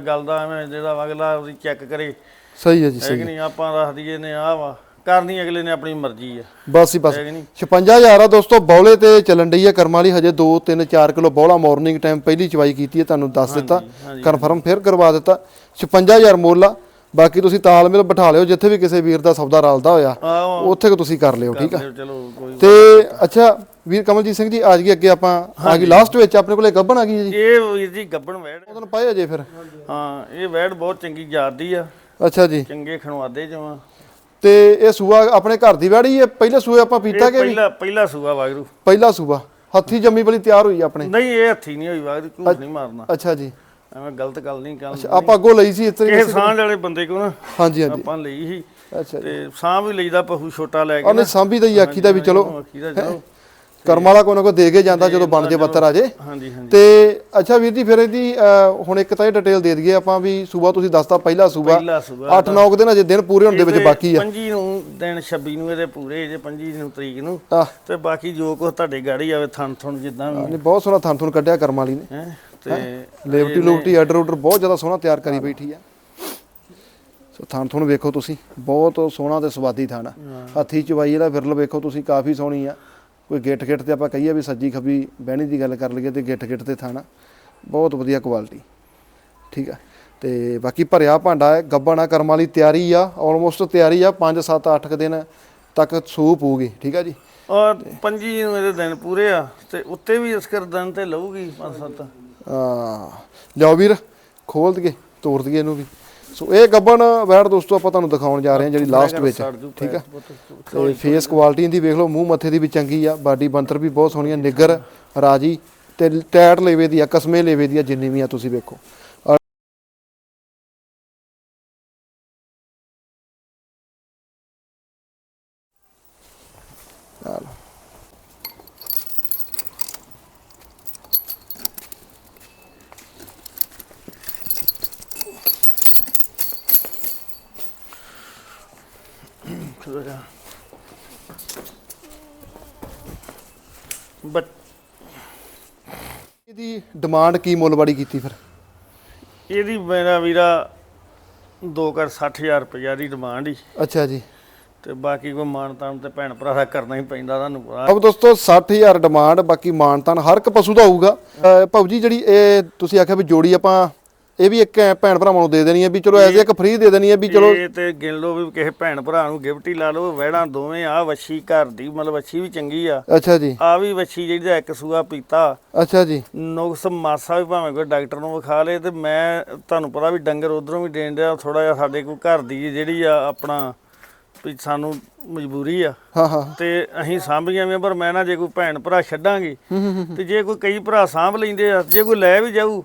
ਗੱਲ ਦਾ ਐਵੇਂ ਜਿਹੜਾ ਅਗਲਾ ਉਹਦੀ ਚੈੱਕ ਕਰੇ। ਸਹੀ ਹੈ ਜੀ ਹੈ ਸਹੀ ਕਿ ਹੈ। ਨਹੀਂ? ਆਪਾਂ ਰੱਖ ਦਈਏ ਨੇ ਆਹ ਵਾ ਕਰਨੀ ਅਗਲੇ ਨੇ ਆਪਣੀ ਮਰਜ਼ੀ ਆ। ਬਸ ਹੀ ਬਸ। ਹੈ ਕਿ ਨਹੀਂ? 56000 ਆ ਦੋਸਤੋ ਬੌਲੇ ਤੇ ਚੱਲਣ ਡਈ ਹੈ ਕਰਮਾਂ ਵਾਲੀ ਹਜੇ 2 3 4 ਕਿਲੋ ਬੌਲਾ ਮਾਰਨਿੰਗ ਟਾਈਮ ਪਹਿਲੀ ਚਵਾਈ ਕੀਤੀ ਹੈ ਤੁਹਾਨੂੰ ਦੱਸ ਦਿੱਤਾ। ਕਨਫਰਮ ਫਿਰ ਕਰਵਾ ਦਿੱਤਾ। 56000 ਮੁੱਲ ਆ। ਬਾਕੀ ਤੁਸੀਂ ਤਾਲਮੇਲ ਬਿਠਾ ਲਿਓ ਜਿੱਥੇ ਵੀ ਕਿਸੇ ਵੀਰ ਦਾ ਸੌਦਾ ਰਲਦਾ ਹੋਇਆ ਉੱਥੇ ਕੁ ਤੁਸੀਂ ਕਰ ਲਿਓ ਠੀਕ ਆ? ਤੇ ਅੱਛਾ ਵੀਰ ਕਮਲਜੀਤ ਸਿੰਘ ਜੀ ਆ ਗਈ ਅੱਗੇ ਆਪਾਂ ਆ ਗਈ ਲਾਸਟ ਵਿੱਚ ਆਪਣੇ ਕੋਲੇ ਗੱਬਣ ਆ ਗਈ ਜੀ? ਇਹ ਵੀਰ ਜੀ ਗੱਬਣ ਵੈੜ ਉਹਦੋਂ ਪਏ ਅਜੇ ਫਿਰ। ਹਾਂ ਇਹ ਵੈੜ ਬਹੁਤ ਚੰਗੀ ਜਾਤਦੀ ਆ। ਅੱਛਾ ਜੀ। ਚੰਗੇ ਖਣਵਾਦੇ ਜਵਾਂ ਤੇ ਇਹ ਸੂਆ ਆਪਣੇ ਘਰ ਦੀ ਵੈੜੀ ਹੈ? ਪਹਿਲੇ ਸੂਏ ਆਪਾਂ ਪੀਤਾ ਕਿ ਪਹਿਲਾ ਪਹਿਲਾ ਸੂਆ ਵਾਗਰੂ ਪਹਿਲਾ ਸੂਆ। ਹੱਥੀ ਜੰਮੀ ਬਲੀ ਤਿਆਰ ਹੋਈ ਆਪਣੇ? ਨਹੀਂ ਇਹ ਹੱਥੀ ਨਹੀਂ ਹੋਈ ਵਾਗਰੂ ਝੂਠ ਨਹੀਂ ਮਾਰਨਾ। ਅੱਛਾ ਜੀ। ਐਵੇਂ ਗਲਤ ਗੱਲ ਨਹੀਂ ਕਰ ਆਪਾਂ ਅੱਗੋਂ ਲਈ ਸੀ ਇਸ ਤਰੀਕੇ ਕਿਸੇ ਸਾਂਝ ਵਾਲੇ ਬੰਦੇ ਕੋ ਨਾ ਹਾਂਜੀ ਹਾਂਜੀ। ਆਪਾਂ ਲਈ ਸੀ। ਅੱਛਾ ਤੇ ਸਾਂ ਵੀ ਲਈਦਾ ਪਹੂ ਛੋਟਾ ਲੈ ਕੇ ਉਹਨੇ ਸਾਂਭੀ ਦਾ ਹੀ ਆਖੀ ਦਾ ਵੀ ਚਲੋ। ਕਰਮ ਵਾਲਾ ਕੋਈ ਨਾ ਕੋਈ ਦੇ ਕੇ ਜਾਂਦਾ ਜਦੋਂ ਬਣ ਜੇ ਬੱਤਰ ਆ ਜੇ। ਹਾਂਜੀ ਹਾਂਜੀ। ਤੇ ਅੱਛਾ ਵੀਰ ਜੀ ਫਿਰ ਇਹਦੀ ਹੁਣ ਇੱਕ ਤਾਂ ਇਹ ਡਿਟੇਲ ਦੇ ਦਈਏ ਆਪਾਂ ਵੀ ਸੂਬਾ ਤੁਸੀਂ ਦੱਸਤਾ ਪਹਿਲਾ ਸੂਬਾ। ਪਹਿਲਾ ਸੂਆ 8-9 ਦਿਨ ਅਜੇ ਦਿਨ ਪੂਰੇ ਹੋਣ ਦੇ ਵਿੱਚ ਬਾਕੀ ਆ। 25 ਨੂੰ ਦਿਨ 26 ਨੂੰ ਇਹਦੇ ਪੂਰੇ ਜੇ 25 ਨੂੰ ਤਰੀਕ ਨੂੰ। ਤੇ ਬਾਕੀ ਜੋ ਕੁਛ ਤੁਹਾਡੇ ਗਾੜੀ ਆਵੇ ਥਣ ਥਣ ਜਿੱਦਾਂ ਵੀ। ਬਹੁਤ ਸੋਹਣਾ ਥਣ ਥਣ ਕੱਢਿਆ ਕਰਮ ਵਾਲੀ ਨੇ। ਹੈ? ਤੇ ਲੇਵਟੀ ਲੂਟੀ ਆਰਡਰ ਆਰਡਰ ਬਹੁਤ ਜ਼ਿਆਦਾ ਸੋਹਣਾ ਤਿਆਰ ਕਰੀ ਬੈਠੀ ਆ। ਸੋ ਥਾਂ ਤੁਹਾਨੂੰ ਵੇਖੋ ਤੁਸੀਂ ਬਹੁਤ ਸੋਹਣਾ ਤੇ ਸਵਾਦੀ ਥਾਂ ਆ। ਹੱਥੀ ਚਵਾਈ ਇਹਦਾ ਫਿਰਲ ਵੇਖੋ ਤੁਸੀਂ ਕਾਫੀ ਸੋਹਣੀ ਆ। ਕੋਈ ਗਿੱਟ ਗਿੱਟ ਤੇ ਆਪਾਂ ਕਹੀਏ ਵੀ ਸੱਜੀ ਖੱਬੀ ਬਹਿਣੀ ਦੀ ਗੱਲ ਕਰ ਲਈਏ ਤੇ ਗਿੱਟ ਗਿੱਟ ਤੇ ਥਾਣਾ ਬਹੁਤ ਵਧੀਆ ਕੁਆਲਿਟੀ ਠੀਕ ਆ। ਤੇ ਬਾਕੀ ਭਰਿਆ ਭਾਂਡਾ ਹੈ ਗੱਬਾ ਨਾ ਕਰਮ ਲਈ ਤਿਆਰੀ ਆ ਆਲਮੋਸਟ ਤਿਆਰੀ ਆ 5 7 8 ਦਿਨ ਤੱਕ ਸੂਪ ਹੋਊਗੀ ਠੀਕ ਆ ਜੀ? ਔਰ ਪੰਜੀ ਨੂੰ ਇਹਦੇ ਦਿਨ ਪੂਰੇ ਆ ਤੇ ਉੱਤੇ ਵੀ ਇਸ ਕਰ ਦਿਨ ਤੇ ਲਊਗੀ 5 7 ਲਿਓ ਵੀਰ ਖੋਲ ਦਈਏ ਤੋੜ ਦਈਏ ਇਹਨੂੰ ਵੀ। ਸੋ ਇਹ ਗੱਬਣ ਵੈੜ ਦੋਸਤੋ ਆਪਾਂ ਤੁਹਾਨੂੰ ਦਿਖਾਉਣ ਜਾ ਰਹੇ ਹਾਂ ਜਿਹੜੀ ਲਾਸਟ ਵਿੱਚ। ਠੀਕ ਆ? ਤੇ ਫੇਸ ਕੁਆਲਿਟੀ ਇਹਦੀ ਵੇਖ ਲਓ ਮੂੰਹ ਮੱਥੇ ਦੀ ਵੀ ਚੰਗੀ ਆ ਬਾਡੀ ਬੰਤਰ ਵੀ ਬਹੁਤ ਸੋਹਣੀ ਆ ਨਿੱਗਰ ਰਾਜੀ ਤੇ ਟੈਟ ਲੇਵੇ ਦੀ ਆ ਕਸਮੇ ਲੇਵੇ ਦੀ ਆ ਜਿੰਨੀ ਵੀ ਆ ਤੁਸੀਂ ਵੇਖੋ। ਬੱਚ ਇਹਦੀ ਡਿਮਾਂਡ ਕੀ ਮੁੱਲ ਵਾੜੀ ਕੀਤੀ ਫਿਰ? ਇਹਦੀ ਮੇਰਾ ਵੀਰਾ 2 ਕਰ 60000 ਰੁਪਇਆ ਦੀ ਡਿਮਾਂਡ ਹੀ। ਅੱਛਾ ਜੀ। ਤੇ ਬਾਕੀ ਕੋਈ ਮਾਨ ਤਾਨ ਤੇ ਭੈਣ ਭਰਾ ਦਾ ਕਰਨਾ ਹੀ ਪੈਂਦਾ ਤੁਹਾਨੂੰ ਪਤਾ। ਅਬ ਦੋਸਤੋ 60000 ਡਿਮਾਂਡ ਬਾਕੀ ਮਾਨਤਾਨ ਹਰ ਇੱਕ ਪਸ਼ੂ ਦਾ ਹੋਊਗਾ। ਭਾਊ ਜੀ ਜਿਹੜੀ ਇਹ ਤੁਸੀਂ ਆਖਿਆ ਵੀ ਜੋੜੀ ਆਪਾਂ ਇਹ ਵੀ ਇੱਕ ਭੈਣ ਭਰਾਵਾਂ ਨੂੰ ਦੇ ਦੇਣੀ ਹੈ ਵੀ ਚਲੋ ਐਜ਼ ਇੱਕ ਫ੍ਰੀ ਦੇ ਦੇਣੀ ਹੈ ਵੀ ਚਲੋ ਇਹ ਤੇ ਗਿਣ ਲਓ ਵੀ ਕਿਸੇ ਭੈਣ ਭਰਾ ਨੂੰ ਗਿਫਟ ਹੀ ਲਾ ਲਓ ਵਹਿੜਾਂ ਦੋਵੇਂ ਆ ਵੱਛੀ ਘਰ ਦੀ ਮਤਲਬ ਵੱਛੀ ਵੀ ਚੰਗੀ ਆ। ਅੱਛਾ ਜੀ। ਆ ਵੀ ਵੱਛੀ ਜਿਹੜੀ ਦਾ ਇੱਕ ਸੂਆ ਪੀਤਾ। ਅੱਛਾ ਜੀ। ਨੁਕਸ ਮਾਸਾ ਵੀ ਭਾਵੇਂ ਕੋਈ ਡਾਕਟਰ ਨੂੰ ਵਿਖਾ ਲੇ ਤੇ ਮੈਂ ਤੁਹਾਨੂੰ ਪਤਾ ਵੀ ਡੰਗਰ ਉਧਰੋਂ ਵੀ ਦੇਣ ਡਿਆ ਥੋੜਾ ਜਿਹਾ ਸਾਡੇ ਕੋਈ ਘਰ ਦੀ ਜਿਹੜੀ ਆ ਆਪਣਾ ਵੀ ਸਾਨੂੰ ਮਜਬੂਰੀ ਆ। ਹਾਂ ਹਾਂ। ਤੇ ਅਸੀਂ ਸਾਂਭੀਆਂ ਵੀ ਪਰ ਮੈਂ ਨਾ ਜੇ ਕੋਈ ਭੈਣ ਭਰਾ ਛੱਡਾਂਗੇ ਤੇ ਜੇ ਕੋਈ ਕਈ ਭਰਾ ਸਾਂਭ ਲੈਂਦੇ ਆ ਜੇ ਕੋਈ ਲੈ ਵੀ ਜਾਊ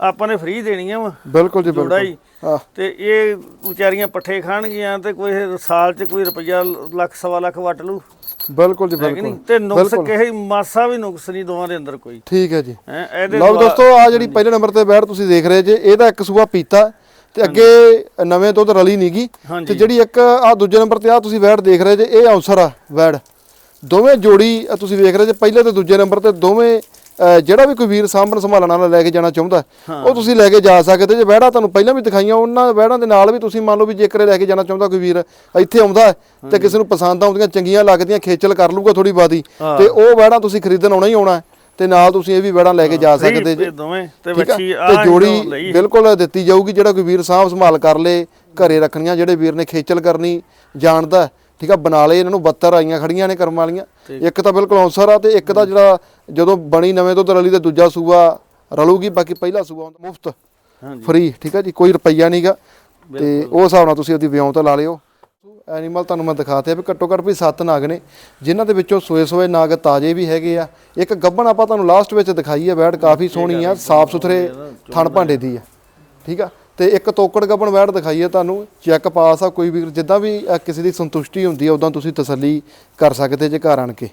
ਆਪਾਂ ਨੇ ਫ੍ਰੀ ਦੇਣੀਆਂ ਵਾ। ਬਿਲਕੁਲ ਜੀ ਜੋੜਾ ਬਿਲਕੁਲ। ਹੀ। ਹਾਂ ਤੇ ਇਹ ਵਿਚਾਰੀਆਂ ਪੱਠੇ ਖਾਣਗੀਆਂ ਤੇ ਕੋਈ ਸਾਲ ਚ ਕੋਈ ਰੁਪਈਆ ਲੱਖ ਸਵਾ ਲੱਖ ਵਟ ਲੂ। ਬਿਲਕੁਲ ਜੀ ਹੈ ਕਿ ਨਹੀਂ? ਬਿਲਕੁਲ। ਤੇ ਨੁਕਸ ਕਿਸੇ ਮਾਸਾ ਵੀ ਨੁਕਸ ਨਹੀਂ ਦੋਵਾਂ ਦੇ ਅੰਦਰ ਕੋਈ। ਠੀਕ ਹੈ ਜੀ। ਹੈ ਇਹਦੇ ਲਓ ਦੋਸਤੋ ਆ ਜਿਹੜੀ ਪਹਿਲੇ ਨੰਬਰ ਤੇ ਬੈਠ ਤੁਸੀਂ ਦੇਖ ਰਹੇ ਜੇ ਇਹਦਾ ਇੱਕ ਸੂਆ ਪੀਤਾ ਤੇ ਅੱਗੇ ਨਵੇਂ ਦੁੱਧ ਰਲੀ ਨੀਗੀ ਹਾਂਜੀ। ਤੇ ਜਿਹੜੀ ਇੱਕ ਆ ਦੂਜੇ ਨੰਬਰ ਤੇ ਆ ਤੁਸੀਂ ਵੈੜ ਦੇਖ ਰਹੇ ਜੇ ਇਹ ਅਵਸਰ ਆ ਵੈੜ। ਦੋਵੇਂ ਜੋੜੀ ਤੁਸੀਂ ਵੇਖ ਰਹੇ ਜੇ ਪਹਿਲੇ ਤੇ ਦੂਜੇ ਨੰਬਰ ਤੇ ਦੋਵੇਂ ਜਿਹੜਾ ਵੀ ਕੋਈ ਵੀਰ ਸਾਂਭਣ ਸੰਭਾਲਣ ਵਾਲਾ ਲੈ ਕੇ ਜਾਣਾ ਚਾਹੁੰਦਾ ਉਹ ਤੁਸੀਂ ਲੈ ਕੇ ਜਾ ਸਕਦੇ ਜੇ ਵਹਿੜਾ ਤੁਹਾਨੂੰ ਪਹਿਲਾਂ ਵੀ ਦਿਖਾਈਆਂ ਉਹਨਾਂ ਵਹਿੜਾਂ ਦੇ ਨਾਲ ਵੀ ਤੁਸੀਂ ਮੰਨ ਲਓ ਵੀ ਜੇਕਰ ਲੈ ਕੇ ਜਾਣਾ ਚਾਹੁੰਦਾ ਕੋਈ ਵੀਰ ਇੱਥੇ ਆਉਂਦਾ ਤੇ ਕਿਸੇ ਨੂੰ ਪਸੰਦ ਆਉਂਦੀਆਂ ਚੰਗੀਆਂ ਲੱਗਦੀਆਂ ਖੇਚਲ ਕਰ ਲੂਗਾ ਥੋੜੀ ਬਾਦੀ ਤੇ ਉਹ ਵਹਿੜਾ ਤੁਸੀਂ ਖਰੀਦਣ ਆਉਣਾ ਹੀ ਆਉਣਾ ਤੇ ਨਾਲ ਤੁਸੀਂ ਇਹ ਵੀ ਵਹਿੜਾਂ ਲੈ ਕੇ ਜਾ ਸਕਦੇ ਜੇ। ਦੋਵੇਂ ਤੇ ਬੱਚੀ ਆ? ਤੇ ਜੋੜੀ ਬਿਲਕੁਲ ਦਿੱਤੀ ਜਾਊਗੀ ਜਿਹੜਾ ਕੋਈ ਵੀਰ ਸਾਂਭ ਸੰਭਾਲ ਕਰ ਲੇ ਘਰੇ ਰੱਖਣੀਆਂ ਜਿਹੜੇ ਵੀਰ ਨੇ ਖੇਚਲ ਕਰਨੀ ਜਾਣਦਾ ਠੀਕ ਆ ਬਣਾ ਲਏ ਇਹਨਾਂ ਨੂੰ 72 ਆਈਆਂ ਖੜੀਆਂ ਨੇ ਕਰਮ ਵਾਲੀਆਂ। ਇੱਕ ਤਾਂ ਬਿਲਕੁਲ ਔਂਸਰ ਆ ਤੇ ਇੱਕ ਦਾ ਜਿਹੜਾ ਜਦੋਂ ਬਣੀ ਨਵੇਂ ਤੋਂ ਰਲੀ ਤੇ ਦੂਜਾ ਸੂਆ ਰਲੂਗੀ ਬਾਕੀ ਪਹਿਲਾ ਸੂਆ ਹੁੰਦਾ ਮੁਫਤ ਹਾਂਜੀ। ਫ੍ਰੀ ਠੀਕ ਆ ਜੀ ਕੋਈ ਰੁਪਈਆ ਨਹੀਂਗਾ ਤੇ ਉਹ ਹਿਸਾਬ ਨਾਲ ਤੁਸੀਂ ਉਹਦੀ ਵਿਉਂ ਤਾਂ ਲਾ ਲਿਓ। ਐਨੀਮਲ ਤੁਹਾਨੂੰ ਮੈਂ ਦਿਖਾਤੇ ਵੀ ਘੱਟੋ ਘੱਟ ਵੀ ਸੱਤ ਨਾਗ ਨੇ ਜਿਨ੍ਹਾਂ ਦੇ ਵਿੱਚੋਂ ਸੋਏ ਸੋਏ ਨਾਗ ਤਾਜ਼ੇ ਵੀ ਹੈਗੇ ਆ। ਇੱਕ ਗੱਬਣ ਆਪਾਂ ਤੁਹਾਨੂੰ ਲਾਸਟ ਵਿੱਚ ਦਿਖਾਈ ਹੈ ਬੈੜ ਕਾਫੀ ਸੋਹਣੀ ਆ ਸਾਫ਼ ਸੁਥਰੇ ਥਣ ਭਾਂਡੇ ਦੀ ਆ। ਠੀਕ ਆ? ਤੇ ਇੱਕ ਤੋਕੜ ਗੱਬਣ ਬੈੜ ਦਿਖਾਈਏ ਤੁਹਾਨੂੰ ਚੈੱਕ ਪਾਸ ਆ ਕੋਈ ਵੀ ਜਿੱਦਾਂ ਵੀ ਅ, ਕਿਸੇ ਦੀ ਸੰਤੁਸ਼ਟੀ ਹੁੰਦੀ ਆ ਉਦਾਂ ਤੁਸੀਂ ਤਸੱਲੀ ਕਰ ਸਕਦੇ ਜੇ ਘਰ ਆਣ ਕੇ।